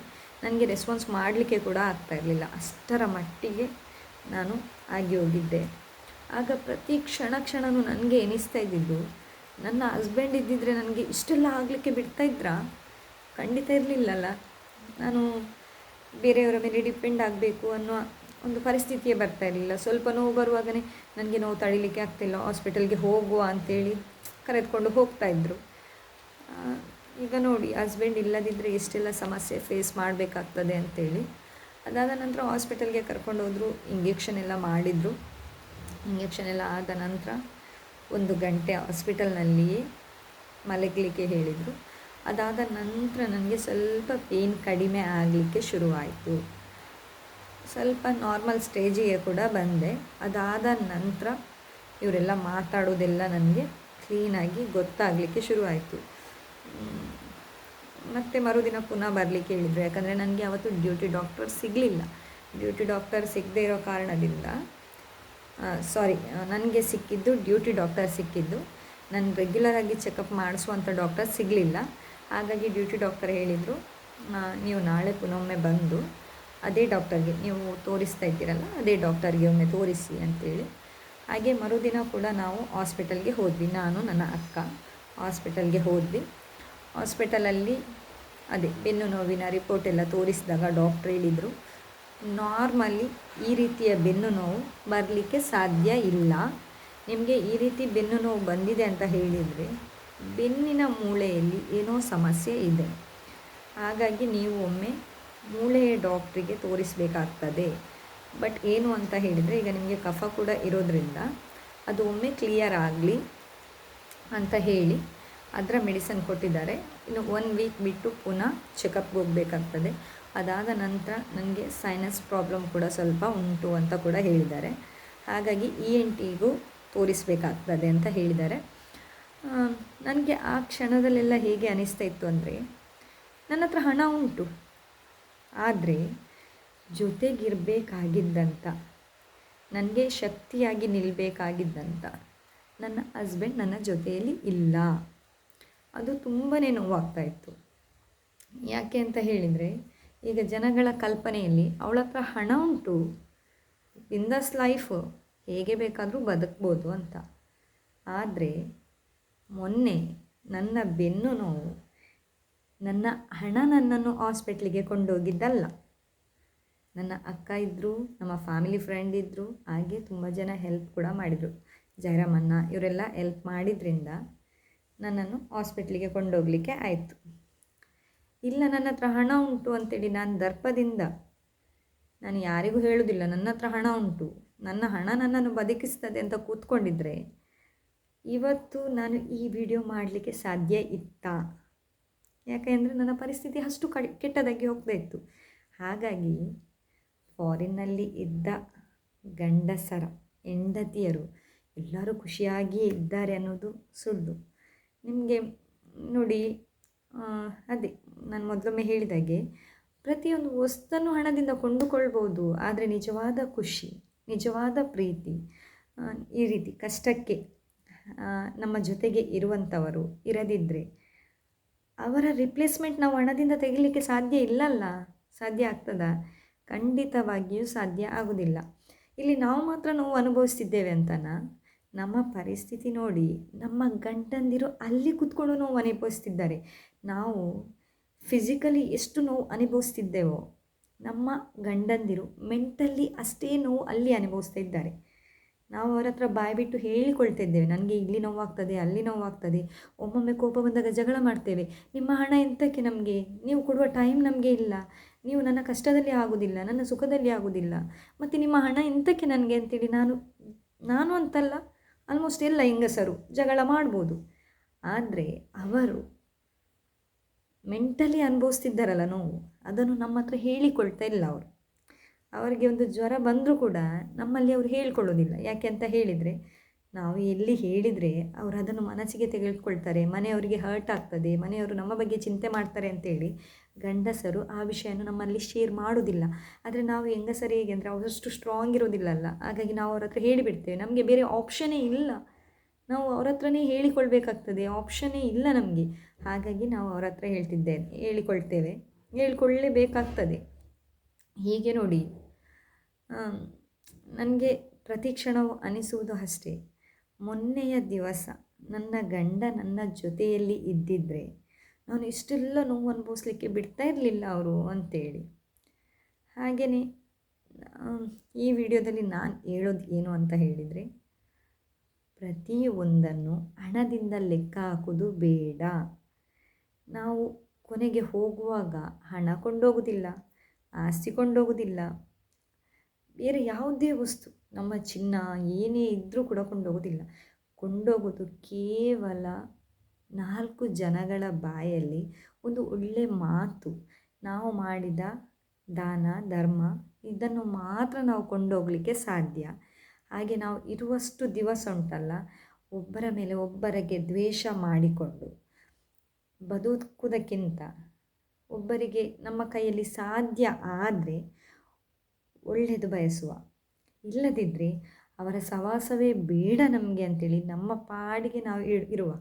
S1: ನನಗೆ ರೆಸ್ಪಾನ್ಸ್ ಮಾಡಲಿಕ್ಕೆ ಕೂಡ ಆಗ್ತಾ ಇರಲಿಲ್ಲ. ಅಷ್ಟರ ಮಟ್ಟಿಗೆ ನಾನು ಆಗಿ ಹೋಗಿದ್ದೆ. ಆಗ ಪ್ರತಿ ಕ್ಷಣ ಕ್ಷಣವೂ ನನಗೆ ಎನಿಸ್ತಾ ಇದ್ದಿದ್ದು, ನನ್ನ ಹಸ್ಬೆಂಡ್ ಇದ್ದಿದ್ದರೆ ನನಗೆ ಇಷ್ಟೆಲ್ಲ ಆಗಲಿಕ್ಕೆ ಬಿಡ್ತಾ ಇದ್ರಾ? ಖಂಡಿತ ಇರಲಿಲ್ಲಲ್ಲ. ನಾನು ಬೇರೆಯವರ ಮೇಲೆ ಡಿಪೆಂಡ್ ಆಗಬೇಕು ಅನ್ನೋ ಒಂದು ಪರಿಸ್ಥಿತಿಯೇ ಬರ್ತಾ ಇರಲಿಲ್ಲ. ಸ್ವಲ್ಪ ನೋವು ಬರುವಾಗಲೇ ನನಗೆ ನೋವು ತಡಿಲಿಕ್ಕೆ ಆಗ್ತಿಲ್ಲ. ಹಾಸ್ಪಿಟಲ್ಗೆ ಹೋಗುವ ಅಂತೇಳಿ ಕರೆದುಕೊಂಡು ಹೋಗ್ತಾಯಿದ್ರು ಈಗ ನೋಡಿ, ಹಸ್ಬೆಂಡ್ ಇಲ್ಲದಿದ್ದರೆ ಎಷ್ಟೆಲ್ಲ ಸಮಸ್ಯೆ ಫೇಸ್ ಮಾಡಬೇಕಾಗ್ತದೆ ಅಂತೇಳಿ. ಅದಾದ ನಂತರ ಹಾಸ್ಪಿಟಲ್ಗೆ ಕರ್ಕೊಂಡು ಹೋದರು. ಇಂಜೆಕ್ಷನ್ ಎಲ್ಲ ಮಾಡಿದರು. ಇಂಜೆಕ್ಷನ್ ಎಲ್ಲ ಆದ ನಂತರ ಒಂದು ಗಂಟೆ ಹಾಸ್ಪಿಟಲ್ನಲ್ಲಿಯೇ ಮಲಗಲಿಕ್ಕೆ ಹೇಳಿದರು. ಅದಾದ ನಂತರ ನನಗೆ ಸ್ವಲ್ಪ ಪೇನ್ ಕಡಿಮೆ ಆಗಲಿಕ್ಕೆ ಶುರುವಾಯಿತು. ಸ್ವಲ್ಪ ನಾರ್ಮಲ್ ಸ್ಟೇಜಿಗೆ ಕೂಡ ಬಂದೆ. ಅದಾದ ನಂತರ ಇವರೆಲ್ಲ ಮಾತಾಡೋದೆಲ್ಲ ನನಗೆ ಕ್ಲೀನಾಗಿ ಗೊತ್ತಾಗಲಿಕ್ಕೆ ಶುರುವಾಯಿತು. ಮತ್ತು ಮರುದಿನ ಪುನಃ ಬರಲಿಕ್ಕೆ ಹೇಳಿದರು. ಯಾಕಂದರೆ ನನಗೆ ಅವತ್ತು ಡ್ಯೂಟಿ ಡಾಕ್ಟರ್ ಸಿಗಲಿಲ್ಲ. ಡ್ಯೂಟಿ ಡಾಕ್ಟರ್ ಸಿಗದೇ ಇರೋ ಕಾರಣದಿಂದ ಸಾರಿ ನನಗೆ ಸಿಕ್ಕಿದ್ದು ಡ್ಯೂಟಿ ಡಾಕ್ಟರ್ ಸಿಕ್ಕಿದ್ದು. ನಾನು ರೆಗ್ಯುಲರಾಗಿ ಚೆಕಪ್ ಮಾಡಿಸುವಂಥ ಡಾಕ್ಟರ್ ಸಿಗಲಿಲ್ಲ. ಹಾಗಾಗಿ ಡ್ಯೂಟಿ ಡಾಕ್ಟರ್ ಹೇಳಿದರು ನೀವು ನಾಳೆ ಪುನೊಮ್ಮೆ ಬಂದು ಅದೇ ಡಾಕ್ಟರ್ಗೆ ನೀವು ತೋರಿಸ್ತಾ ಇದ್ದೀರಲ್ಲ, ಅದೇ ಡಾಕ್ಟರ್ಗೆ ಒಮ್ಮೆ ತೋರಿಸಿ ಅಂತೇಳಿ. ಹಾಗೆ ಮರುದಿನ ಕೂಡ ನಾವು ಹಾಸ್ಪಿಟಲ್ಗೆ ಹೋದ್ವಿ. ನಾನು, ನನ್ನ ಅಕ್ಕ ಹಾಸ್ಪಿಟಲ್ಗೆ ಹೋದ್ವಿ. ಹಾಸ್ಪಿಟಲಲ್ಲಿ ಅದೇ ಬೆನ್ನು ನೋವಿನ ರಿಪೋರ್ಟ್ ಎಲ್ಲ ತೋರಿಸಿದಾಗ ಡಾಕ್ಟ್ರ್ ಹೇಳಿದರು, ನಾರ್ಮಲಿ ಈ ರೀತಿಯ ಬೆನ್ನು ನೋವು ಬರಲಿಕ್ಕೆ ಸಾಧ್ಯ ಇಲ್ಲ. ನಿಮಗೆ ಈ ರೀತಿ ಬೆನ್ನು ನೋವು ಬಂದಿದೆ ಅಂತ ಹೇಳಿದರೆ ಬೆನ್ನಿನ ಮೂಳೆಯಲ್ಲಿ ಏನೋ ಸಮಸ್ಯೆ ಇದೆ. ಹಾಗಾಗಿ ನೀವು ಒಮ್ಮೆ ಮೂಳೆಯ ಡಾಕ್ಟ್ರಿಗೆ ತೋರಿಸಬೇಕಾಗ್ತದೆ. ಬಟ್ ಏನು ಅಂತ ಹೇಳಿದರೆ, ಈಗ ನಿಮಗೆ ಕಫ ಕೂಡ ಇರೋದ್ರಿಂದ ಅದು ಒಮ್ಮೆ ಕ್ಲಿಯರ್ ಆಗಲಿ ಅಂತ ಹೇಳಿ ಅದರ ಮೆಡಿಸನ್ ಕೊಟ್ಟಿದ್ದಾರೆ. ಇನ್ನು ಒನ್ ವೀಕ್ ಬಿಟ್ಟು ಪುನಃ ಚೆಕಪ್ಗೆ ಹೋಗಬೇಕಾಗ್ತದೆ. ಅದಾದ ನಂತರ ನನಗೆ ಸೈನಸ್ ಪ್ರಾಬ್ಲಮ್ ಕೂಡ ಸ್ವಲ್ಪ ಉಂಟು ಅಂತ ಕೂಡ ಹೇಳಿದ್ದಾರೆ. ಹಾಗಾಗಿ ಇ ಎನ್ ಟಿಗೂ ತೋರಿಸಬೇಕಾಗ್ತದೆ ಅಂತ ಹೇಳಿದ್ದಾರೆ. ನನಗೆ ಆ ಕ್ಷಣದಲ್ಲೆಲ್ಲ ಹೇಗೆ ಅನಿಸ್ತಾ ಇತ್ತು ಅಂದರೆ, ನನ್ನ ಹತ್ರ ಹಣ ಉಂಟು. ಆದರೆ ಜೊತೆಗಿರಬೇಕಾಗಿದ್ದಂಥ ನನಗೆ ಶಕ್ತಿಯಾಗಿ ನಿಲ್ಲಬೇಕಾಗಿದ್ದಂಥ ನನ್ನ ಹಸ್ಬೆಂಡ್ ನನ್ನ ಜೊತೆಯಲ್ಲಿ ಇಲ್ಲ. ಅದು ತುಂಬಾ ನೋವಾಗ್ತಾ ಇತ್ತು. ಯಾಕೆ ಅಂತ ಹೇಳಿದರೆ, ಈಗ ಜನಗಳ ಕಲ್ಪನೆಯಲ್ಲಿ ಅವಳ ಹತ್ರ ಹಣ ಉಂಟು. ಬಿಂದಾಸ್ ಲೈಫ್ ಹೇಗೆ ಬೇಕಾದರೂ ಬದುಕ್ಬೋದು ಅಂತ. ಆದರೆ ಮೊನ್ನೆ ನನ್ನ ಬೆನ್ನು ನೋವು ನನ್ನ ಹಣ ನನ್ನನ್ನು ಹಾಸ್ಪಿಟ್ಲಿಗೆ ಕೊಂಡೋಗಿದ್ದಲ್ಲ. ನನ್ನ ಅಕ್ಕ ಇದ್ದರು ನಮ್ಮ ಫ್ಯಾಮಿಲಿ ಫ್ರೆಂಡ್ ಇದ್ದರು ಹಾಗೆ ತುಂಬ ಜನ ಹೆಲ್ಪ್ ಕೂಡ ಮಾಡಿದರು. ಜಯರಾಮಣ್ಣ ಇವರೆಲ್ಲ ಹೆಲ್ಪ್ ಮಾಡಿದ್ರಿಂದ ನನ್ನನ್ನು ಹಾಸ್ಪಿಟ್ಲಿಗೆ ಕೊಂಡೋಗಲಿಕ್ಕೆ ಆಯಿತು. ಇಲ್ಲ, ನನ್ನ ಹತ್ರ ಹಣ ಉಂಟು ಅಂತೇಳಿ ನಾನು ದರ್ಪದಿಂದ ನಾನು ಯಾರಿಗೂ ಹೇಳೋದಿಲ್ಲ, ನನ್ನ ಹತ್ರ ಹಣ ಉಂಟು. ನನ್ನ ಹಣ ನನ್ನನ್ನು ಬದುಕಿಸ್ತದೆ ಅಂತ ಕೂತ್ಕೊಂಡಿದ್ರೆ ಇವತ್ತು ನಾನು ಈ ವಿಡಿಯೋ ಮಾಡಲಿಕ್ಕೆ ಸಾಧ್ಯ ಇತ್ತಾ? ಯಾಕೆಂದರೆ ನನ್ನ ಪರಿಸ್ಥಿತಿ ಅಷ್ಟು ಕೆಟ್ಟದಾಗಿ ಹೋಗ್ತಾ ಇತ್ತು. ಹಾಗಾಗಿ ಫಾರಿನ್ನಲ್ಲಿ ಇದ್ದ ಗಂಡಸರ ಹೆಂಡತಿಯರು ಎಲ್ಲರೂ ಖುಷಿಯಾಗಿಯೇ ಇದ್ದಾರೆ ಅನ್ನೋದು ಸುಳ್ಳು. ನಿಮಗೆ ನೋಡಿ ಅದೇ ನಾನು ಮೊದಲೊಮ್ಮೆ ಹೇಳಿದಾಗೆ ಪ್ರತಿಯೊಂದು ವಸ್ತನ್ನು ಹಣದಿಂದ ಕೊಂಡುಕೊಳ್ಬೋದು, ಆದರೆ ನಿಜವಾದ ಖುಷಿ, ನಿಜವಾದ ಪ್ರೀತಿ ಈ ರೀತಿ ಕಷ್ಟಕ್ಕೆ ನಮ್ಮ ಜೊತೆಗೆ ಇರುವಂಥವರು ಇರದಿದ್ದರೆ ಅವರ ರಿಪ್ಲೇಸ್ಮೆಂಟ್ ನಾವು ಹಣದಿಂದ ತೆಗಿಲಿಕ್ಕೆ ಸಾಧ್ಯ ಇಲ್ಲಲ್ಲ? ಸಾಧ್ಯ ಆಗ್ತದ? ಖಂಡಿತವಾಗಿಯೂ ಸಾಧ್ಯ ಆಗೋದಿಲ್ಲ. ಇಲ್ಲಿ ನಾವು ಮಾತ್ರ ನೋವು ಅನುಭವಿಸ್ತಿದ್ದೇವೆ ಅಂತನಾ? ನಮ್ಮ ಪರಿಸ್ಥಿತಿ ನೋಡಿ, ನಮ್ಮ ಗಂಡಂದಿರು ಅಲ್ಲಿ ಕೂತ್ಕೊಂಡು ನೋವು ಅನುಭವಿಸ್ತಿದ್ದಾರೆ. ನಾವು ಫಿಸಿಕಲಿ ಎಷ್ಟು ನೋವು ಅನುಭವಿಸ್ತಿದ್ದೇವೋ, ನಮ್ಮ ಗಂಡಂದಿರು ಮೆಂಟಲ್ಲಿ ಅಷ್ಟೇ ನೋವು ಅಲ್ಲಿ ಅನುಭವಿಸ್ತಾ ಇದ್ದಾರೆ. ನಾವು ಅವರ ಹತ್ರ ಬಾಯಿ ಬಿಟ್ಟು ಹೇಳಿಕೊಳ್ತಿದ್ದೇವೆ. ನನಗೆ ಇಲ್ಲಿ ನೋವಾಗ್ತದೆ, ಅಲ್ಲಿ ನೋವಾಗ್ತದೆ. ಒಮ್ಮೊಮ್ಮೆ ಕೋಪ ಬಂದಾಗ ಜಗಳ ಮಾಡ್ತೇವೆ. ನಿಮ್ಮ ಹಣ ಎಂತಕ್ಕೆ ನಮಗೆ? ನೀವು ಕೊಡುವ ಟೈಮ್ ನಮಗೆ ಇಲ್ಲ. ನೀವು ನನ್ನ ಕಷ್ಟದಲ್ಲಿ ಆಗೋದಿಲ್ಲ, ನನ್ನ ಸುಖದಲ್ಲಿ ಆಗೋದಿಲ್ಲ. ಮತ್ತು ನಿಮ್ಮ ಹಣ ಎಂತಕ್ಕೆ ನನಗೆ ಅಂತೇಳಿ ನಾನು ನಾನು ಅಂತಲ್ಲ ಆಲ್ಮೋಸ್ಟ್ ಎಲ್ಲ ಹೆಂಗಸರು ಜಗಳ ಮಾಡ್ಬೋದು. ಆದರೆ ಅವರು ಮೆಂಟಲಿ ಅನುಭವಿಸ್ತಿದ್ದಾರಲ್ಲ ನೋವು, ಅದನ್ನು ನಮ್ಮ ಹತ್ರ ಹೇಳಿಕೊಳ್ತಾ ಇಲ್ಲ ಅವರು. ಅವರಿಗೆ ಒಂದು ಜ್ವರ ಬಂದರೂ ಕೂಡ ನಮ್ಮಲ್ಲಿ ಅವರು ಹೇಳ್ಕೊಳ್ಳೋದಿಲ್ಲ. ಯಾಕೆ ಅಂತ ಹೇಳಿದರೆ, ನಾವು ಎಲ್ಲಿ ಹೇಳಿದರೆ ಅವರು ಅದನ್ನು ಮನಸ್ಸಿಗೆ ತೆಗೆದುಕೊಳ್ತಾರೆ ಮನೆಯವರಿಗೆ ಹರ್ಟ್ ಆಗ್ತದೆ ಮನೆಯವರು ನಮ್ಮ ಬಗ್ಗೆ ಚಿಂತೆ ಮಾಡ್ತಾರೆ ಅಂತೇಳಿ ಗಂಡಸರು ಆ ವಿಷಯನ ನಮ್ಮಲ್ಲಿ ಶೇರ್ ಮಾಡೋದಿಲ್ಲ ಆದರೆ ನಾವು ಹೆಂಗಸರು ಹೇಗೆ ಅಂದರೆ ಅವರಷ್ಟು ಸ್ಟ್ರಾಂಗ್ ಇರೋದಿಲ್ಲಲ್ಲ. ಹಾಗಾಗಿ ನಾವು ಅವ್ರ ಹತ್ರ ಹೇಳಿಬಿಡ್ತೇವೆ. ನಮಗೆ ಬೇರೆ ಆಪ್ಷನೇ ಇಲ್ಲ. ನಾವು ಅವ್ರ ಹತ್ರನೇ ಹೇಳಿಕೊಳ್ಬೇಕಾಗ್ತದೆ. ಆಪ್ಷನೇ ಇಲ್ಲ ನಮಗೆ. ಹಾಗಾಗಿ ನಾವು ಅವ್ರ ಹತ್ರ ಹೇಳ್ತಿದ್ದೇವೆ, ಹೇಳಿಕೊಳ್ತೇವೆ. ಹೇಳಿಕೊಳ್ಳಲೇಬೇಕಾಗ್ತದೆ ಹೀಗೆ ನೋಡಿ. ನನಗೆ ಪ್ರತಿ ಕ್ಷಣವೂ ಅನಿಸುವುದು ಅಷ್ಟೇ. ಮೊನ್ನೆಯ ದಿವಸ ನನ್ನ ಗಂಡ ನನ್ನ ಜೊತೆಯಲ್ಲಿ ಇದ್ದಿದ್ದರೆ ನಾನು ಇಷ್ಟೆಲ್ಲ ನೋವು ಅನುಭವಿಸ್ಲಿಕ್ಕೆ ಬಿಡ್ತಾ ಇರಲಿಲ್ಲ ಅವರು ಅಂತೇಳಿ. ಹಾಗೆಯೇ ಈ ವಿಡಿಯೋದಲ್ಲಿ ನಾನು ಹೇಳೋದು ಏನು ಅಂತ ಹೇಳಿದರೆ, ಪ್ರತಿಯೊಂದನ್ನು ಹಣದಿಂದ ಲೆಕ್ಕ ಹಾಕೋದು ಬೇಡ. ನಾವು ಕೊನೆಗೆ ಹೋಗುವಾಗ ಹಣ ಕೊಂಡೋಗೋದಿಲ್ಲ, ಆಸ್ತಿ ಕೊಂಡೋಗೋದಿಲ್ಲ ಬೇರೆ ಯಾವುದೇ ವಸ್ತು ನಮ್ಮ ಚಿನ್ನ ಏನೇ ಇದ್ದರೂ ಕೂಡ ಕೊಂಡೋಗೋದಿಲ್ಲ. ಕೊಂಡೋಗೋದು ಕೇವಲ ನಾಲ್ಕು ಜನಗಳ ಬಾಯಲ್ಲಿ ಒಂದು ಒಳ್ಳೆಯ ಮಾತು. ನಾವು ಮಾಡಿದ ದಾನ, ಧರ್ಮ ಇದನ್ನು ಮಾತ್ರ ನಾವು ಕೊಂಡೋಗಲಿಕ್ಕೆ ಸಾಧ್ಯ. ಹಾಗೆ ನಾವು ಇರುವಷ್ಟು ದಿವಸ ಉಂಟಲ್ಲ, ಒಬ್ಬರ ಮೇಲೆ ಒಬ್ಬರಿಗೆ ದ್ವೇಷ ಮಾಡಿಕೊಂಡು ಬದುಕುವುದಕ್ಕಿಂತ ಒಬ್ಬರಿಗೆ ನಮ್ಮ ಕೈಯಲ್ಲಿ ಸಾಧ್ಯ ಆದರೆ ಒಳ್ಳೆಯದು ಬಯಸುವ. ಇಲ್ಲದಿದ್ದರೆ ಅವರ ಸವಾಸವೇ ಬೇಡ ನಮಗೆ ಅಂತೇಳಿ ನಮ್ಮ ಪಾಡಿಗೆ ನಾವು ಇರುವ.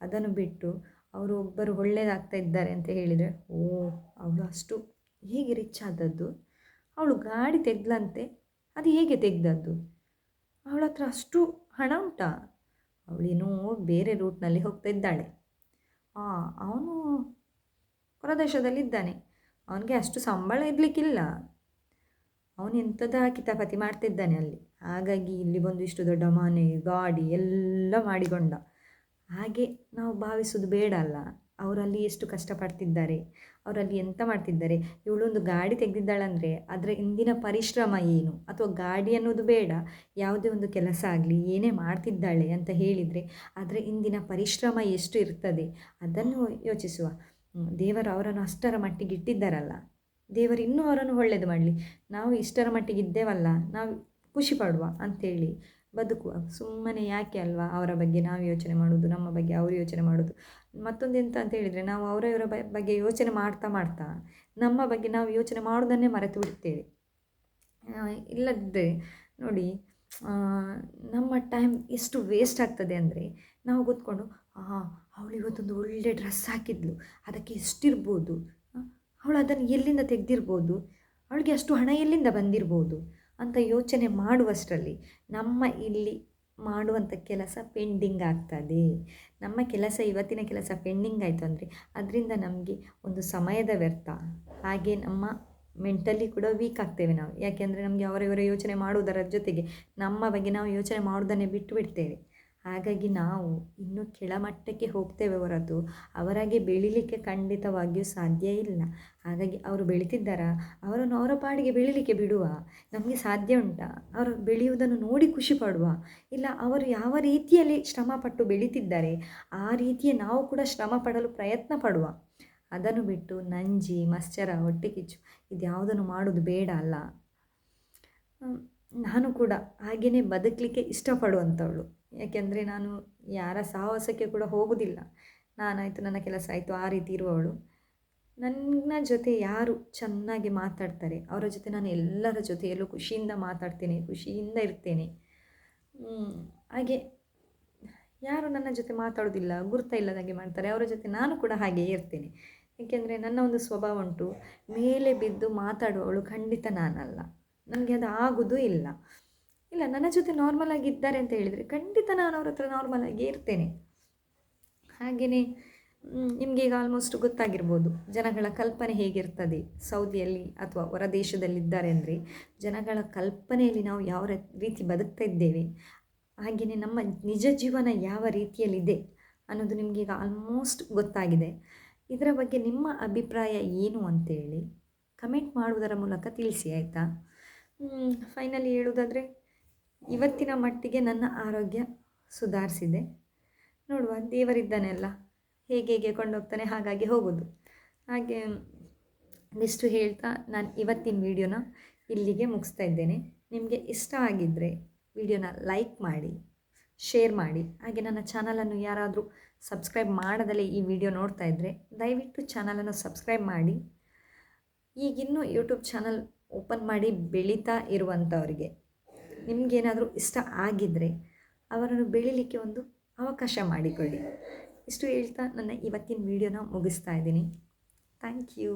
S1: ಅದನ್ನು ಬಿಟ್ಟು ಅವರು ಒಬ್ಬರು ಒಳ್ಳೆಯದಾಗ್ತಾ ಇದ್ದಾರೆ ಅಂತ ಹೇಳಿದರೆ, ಓ, ಅವಳು ಅಷ್ಟು ಹೇಗೆ ರಿಚ್ ಆದದ್ದು? ಅವಳು ಗಾಡಿ ತೆಗ್ದಂತೆ ಅದು ಹೇಗೆ ತೆಗ್ದದ್ದು? ಅವಳ ಹತ್ರ ಅಷ್ಟು ಹಣ ಉಂಟಾ? ಅವಳೇನೋ ಬೇರೆ ರೂಟ್ನಲ್ಲಿ ಹೋಗ್ತಾ ಇದ್ದಾಳೆ. ಅವನು ಹೊರದೇಶದಲ್ಲಿದ್ದಾನೆ. ಅವನಿಗೆ ಅಷ್ಟು ಸಂಬಳ ಇರಲಿಕ್ಕಿಲ್ಲ. ಅವನು ಎಂಥದ ಕಿತಾಪತಿ ಮಾಡ್ತಿದ್ದಾನೆ ಅಲ್ಲಿ. ಹಾಗಾಗಿ ಇಲ್ಲಿ ಬಂದು ಇಷ್ಟು ದೊಡ್ಡ ಮನೆ, ಗಾಡಿ ಎಲ್ಲ ಮಾಡಿಕೊಂಡ. ಹಾಗೆ ನಾವು ಭಾವಿಸೋದು ಬೇಡ ಅಲ್ಲ. ಅವರಲ್ಲಿ ಎಷ್ಟು ಕಷ್ಟಪಡ್ತಿದ್ದಾರೆ, ಅವರಲ್ಲಿ ಎಂಥ ಮಾಡ್ತಿದ್ದಾರೆ, ಇವಳೊಂದು ಗಾಡಿ ತೆಗೆದಿದ್ದಾಳಂದರೆ ಅದರ ಇಂದಿನ ಪರಿಶ್ರಮ ಏನು? ಅಥವಾ ಗಾಡಿ ಅನ್ನೋದು ಬೇಡ, ಯಾವುದೇ ಒಂದು ಕೆಲಸ ಆಗಲಿ, ಏನೇ ಮಾಡ್ತಿದ್ದಾಳೆ ಅಂತ ಹೇಳಿದರೆ ಅದರ ಇಂದಿನ ಪರಿಶ್ರಮ ಎಷ್ಟು ಇರ್ತದೆ? ಅದನ್ನು ಯೋಚಿಸುವ. ದೇವರು ಅವರನ್ನು ಅಷ್ಟರ ಮಟ್ಟಿಗೆ ಇಟ್ಟಿದ್ದಾರಲ್ಲ. ದೇವರು ಇನ್ನೂ ಅವರನ್ನು ಒಳ್ಳೇದು ಮಾಡಲಿ. ನಾವು ಇಷ್ಟರ ಮಟ್ಟಿಗೆ ಇದ್ದೇವಲ್ಲ, ನಾವು ಖುಷಿ ಪಡುವ ಅಂಥೇಳಿ ಬದುಕುವ. ಸುಮ್ಮನೆ ಯಾಕೆ ಅಲ್ವಾ? ಅವರ ಬಗ್ಗೆ ನಾವು ಯೋಚನೆ ಮಾಡೋದು ನಮ್ಮ ಬಗ್ಗೆ ಅವರು ಯೋಚನೆ ಮಾಡೋದು ಮತ್ತೊಂದು ಎಂತ ಅಂತ ಹೇಳಿದರೆ, ನಾವು ಅವರ, ಇವರ ಬಗ್ಗೆ ಯೋಚನೆ ಮಾಡ್ತಾ ಮಾಡ್ತಾ ನಮ್ಮ ಬಗ್ಗೆ ನಾವು ಯೋಚನೆ ಮಾಡೋದನ್ನೇ ಮರೆತು ಬಿಡ್ತೇವೆ. ಇಲ್ಲದಿದ್ದರೆ ನೋಡಿ ನಮ್ಮ ಟೈಮ್ ಎಷ್ಟು ವೇಸ್ಟ್ ಆಗ್ತದೆ ಅಂದರೆ ನಾವು ಕೂತ್ಕೊಂಡು ಹಾಂ ಅವಳು ಇವತ್ತೊಂದು ಒಳ್ಳೆ ಡ್ರೆಸ್ ಹಾಕಿದ್ಲು, ಅದಕ್ಕೆ ಎಷ್ಟಿರ್ಬೋದು? ಅವಳು ಅದನ್ನು ಎಲ್ಲಿಂದ ತೆಗೆದಿರ್ಬೋದು? ಅವಳಿಗೆ ಅಷ್ಟು ಹಣ ಎಲ್ಲಿಂದ ಬಂದಿರ್ಬೋದು? ಅಂತ ಯೋಚನೆ ಮಾಡುವಷ್ಟರಲ್ಲಿ ನಮ್ಮ ಇಲ್ಲಿ ಮಾಡುವಂಥ ಕೆಲಸ ಪೆಂಡಿಂಗ್ ಆಗ್ತದೆ. ನಮ್ಮ ಕೆಲಸ ಇವತ್ತಿನ ಕೆಲಸ ಪೆಂಡಿಂಗ್ ಆಯಿತು ಅಂದರೆ ಅದರಿಂದ ನಮಗೆ ಒಂದು ಸಮಯದ ವ್ಯರ್ಥ. ಹಾಗೆ ನಮ್ಮ ಮೆಂಟಲಿ ಕೂಡ ವೀಕ್ ಆಗ್ತೇವೆ ನಾವು. ಯಾಕೆಂದರೆ ನಮಗೆ ಅವರವರ ಯೋಚನೆ ಮಾಡುವುದರ ಜೊತೆಗೆ ನಮ್ಮ ಬಗ್ಗೆ ನಾವು ಯೋಚನೆ ಮಾಡುವುದನ್ನೇ ಬಿಟ್ಟು ಬಿಡ್ತೇವೆ. ಹಾಗಾಗಿ ನಾವು ಇನ್ನೂ ಕೆಳಮಟ್ಟಕ್ಕೆ ಹೋಗ್ತೇವೆ ಹೊರತು ಅವರಾಗೆ ಬೆಳೀಲಿಕ್ಕೆ ಖಂಡಿತವಾಗಿಯೂ ಸಾಧ್ಯ ಇಲ್ಲ. ಹಾಗಾಗಿ ಅವರು ಬೆಳೀತಿದ್ದಾರಾ, ಅವರನ್ನು ಅವರ ಪಾಡಿಗೆ ಬೆಳೀಲಿಕ್ಕೆ ಬಿಡುವ, ನಮಗೆ ಸಾಧ್ಯ ಉಂಟಾ, ಅವರು ಬೆಳೆಯುವುದನ್ನು ನೋಡಿ ಖುಷಿ ಪಡುವ. ಇಲ್ಲ, ಅವರು ಯಾವ ರೀತಿಯಲ್ಲಿ ಶ್ರಮಪಟ್ಟು ಬೆಳೀತಿದ್ದಾರೆ, ಆ ರೀತಿಯ ನಾವು ಕೂಡ ಶ್ರಮ ಪಡಲು ಪ್ರಯತ್ನ ಪಡುವ. ಅದನ್ನು ಬಿಟ್ಟು ನಂಜಿ ಮಶ್ಚರ ಹೊಟ್ಟೆ ಕಿಚ್ಚು ಇದ್ಯಾವುದನ್ನು ಮಾಡೋದು ಬೇಡ ಅಲ್ಲ. ನಾನು ಕೂಡ ಹಾಗೆಯೇ ಬದುಕಲಿಕ್ಕೆ ಇಷ್ಟಪಡುವಂಥವಳು. ಯಾಕೆಂದರೆ ನಾನು ಯಾರ ಸಾಹಸಕ್ಕೆ ಕೂಡ ಹೋಗುವುದಿಲ್ಲ ನಾನಾಯಿತು ನನ್ನ ಕೆಲಸ ಆಯಿತು, ಆ ರೀತಿ ಇರುವವಳು. ನನ್ನ ಜೊತೆ ಯಾರು ಚೆನ್ನಾಗಿ ಮಾತಾಡ್ತಾರೆ, ಅವರ ಜೊತೆ ನಾನು ಎಲ್ಲರ ಜೊತೆಯಲ್ಲೂ ಖುಷಿಯಿಂದ ಮಾತಾಡ್ತೇನೆ, ಖುಷಿಯಿಂದ ಇರ್ತೇನೆ. ಹಾಗೆ ಯಾರು ನನ್ನ ಜೊತೆ ಮಾತಾಡೋದಿಲ್ಲ, ಗುರುತ ಇಲ್ಲದಾಗೆ ಮಾಡ್ತಾರೆ, ಅವರ ಜೊತೆ ನಾನು ಕೂಡ ಹಾಗೆ ಇರ್ತೇನೆ. ಏಕೆಂದರೆ ನನ್ನ ಒಂದು ಸ್ವಭಾವ ಉಂಟು, ಮೇಲೆ ಬಿದ್ದು ಮಾತಾಡುವವಳು ಖಂಡಿತ ನಾನಲ್ಲ. ನನಗೆ ಅದು ಆಗೋದು ಇಲ್ಲ. ಇಲ್ಲ, ನನ್ನ ಜೊತೆ ನಾರ್ಮಲ್ ಆಗಿದ್ದಾರೆ ಅಂತ ಹೇಳಿದರೆ ಖಂಡಿತ ನಾನು ಅವ್ರ ಹತ್ರ ನಾರ್ಮಲ್ ಆಗಿ ಇರ್ತೇನೆ. ಹಾಗೆಯೇ ನಿಮಗೆ ಈಗ ಆಲ್ಮೋಸ್ಟ್ ಗೊತ್ತಾಗಿರ್ಬೋದು, ಜನಗಳ ಕಲ್ಪನೆ ಹೇಗಿರ್ತದೆ, ಸೌದಿಯಲ್ಲಿ ಅಥವಾ ಹೊರ ದೇಶದಲ್ಲಿದ್ದಾರೆ ಅಂದರೆ ಜನಗಳ ಕಲ್ಪನೆಯಲ್ಲಿ ನಾವು ಯಾವ ರೀತಿ ಬದುಕ್ತಾ ಇದ್ದೇವೆ ಹಾಗೆಯೇ ನಮ್ಮ ನಿಜ ಜೀವನ ಯಾವ ರೀತಿಯಲ್ಲಿದೆ ಅನ್ನೋದು ನಿಮಗೆ ಈಗ ಆಲ್ಮೋಸ್ಟ್ ಗೊತ್ತಾಗಿದೆ. ಇದರ ಬಗ್ಗೆ ನಿಮ್ಮ ಅಭಿಪ್ರಾಯ ಏನು ಅಂತೇಳಿ ಕಮೆಂಟ್ ಮಾಡುವುದರ ಮೂಲಕ ತಿಳಿಸಿ, ಆಯಿತಾ? ಫೈನಲಿ ಹೇಳುವುದಾದರೆ ಇವತ್ತಿನ ಮಟ್ಟಿಗೆ ನನ್ನ ಆರೋಗ್ಯ ಸುಧಾರಿಸಿದೆ. ನೋಡುವ ದೇವರಿದ್ದಾನೆ ಅಲ್ಲ ಹೇಗೆ ಹೇಗೆ ಕೊಂಡೋಗ್ತಾನೆ ಹಾಗಾಗಿ ಹೋಗೋದು. ಹಾಗೆ ಇಷ್ಟು ಹೇಳ್ತಾ ನಾನು ಇವತ್ತಿನ ವೀಡಿಯೋನ ಇಲ್ಲಿಗೆ ಮುಗಿಸ್ತಾ ಇದ್ದೇನೆ. ನಿಮಗೆ ಇಷ್ಟ ಆಗಿದ್ದರೆ ವಿಡಿಯೋನ ಲೈಕ್ ಮಾಡಿ, ಶೇರ್ ಮಾಡಿ. ಹಾಗೆ ನನ್ನ ಚಾನಲನ್ನು ಯಾರಾದರೂ ಸಬ್ಸ್ಕ್ರೈಬ್ ಮಾಡದಲ್ಲೇ ಈ ವಿಡಿಯೋ ನೋಡ್ತಾ ಇದ್ದರೆ ದಯವಿಟ್ಟು ಚಾನಲನ್ನು ಸಬ್ಸ್ಕ್ರೈಬ್ ಮಾಡಿ. ಈಗಿನ್ನೂ ಯೂಟ್ಯೂಬ್ ಚಾನಲ್ ಓಪನ್ ಮಾಡಿ ಬೆಳೀತಾ ಇರುವಂಥವ್ರಿಗೆ ನಿಮಗೇನಾದರೂ ಇಷ್ಟ ಆಗಿದ್ದರೆ ಅವರನ್ನು ಬೆಳೀಲಿಕ್ಕೆ ಒಂದು ಅವಕಾಶ ಮಾಡಿಕೊಳ್ಳಿ. ಇಷ್ಟು ಹೇಳ್ತಾ ನನ್ನ ಇವತ್ತಿನ ವೀಡಿಯೋನ ಮುಗಿಸ್ತಾ ಇದ್ದೀನಿ. Thank you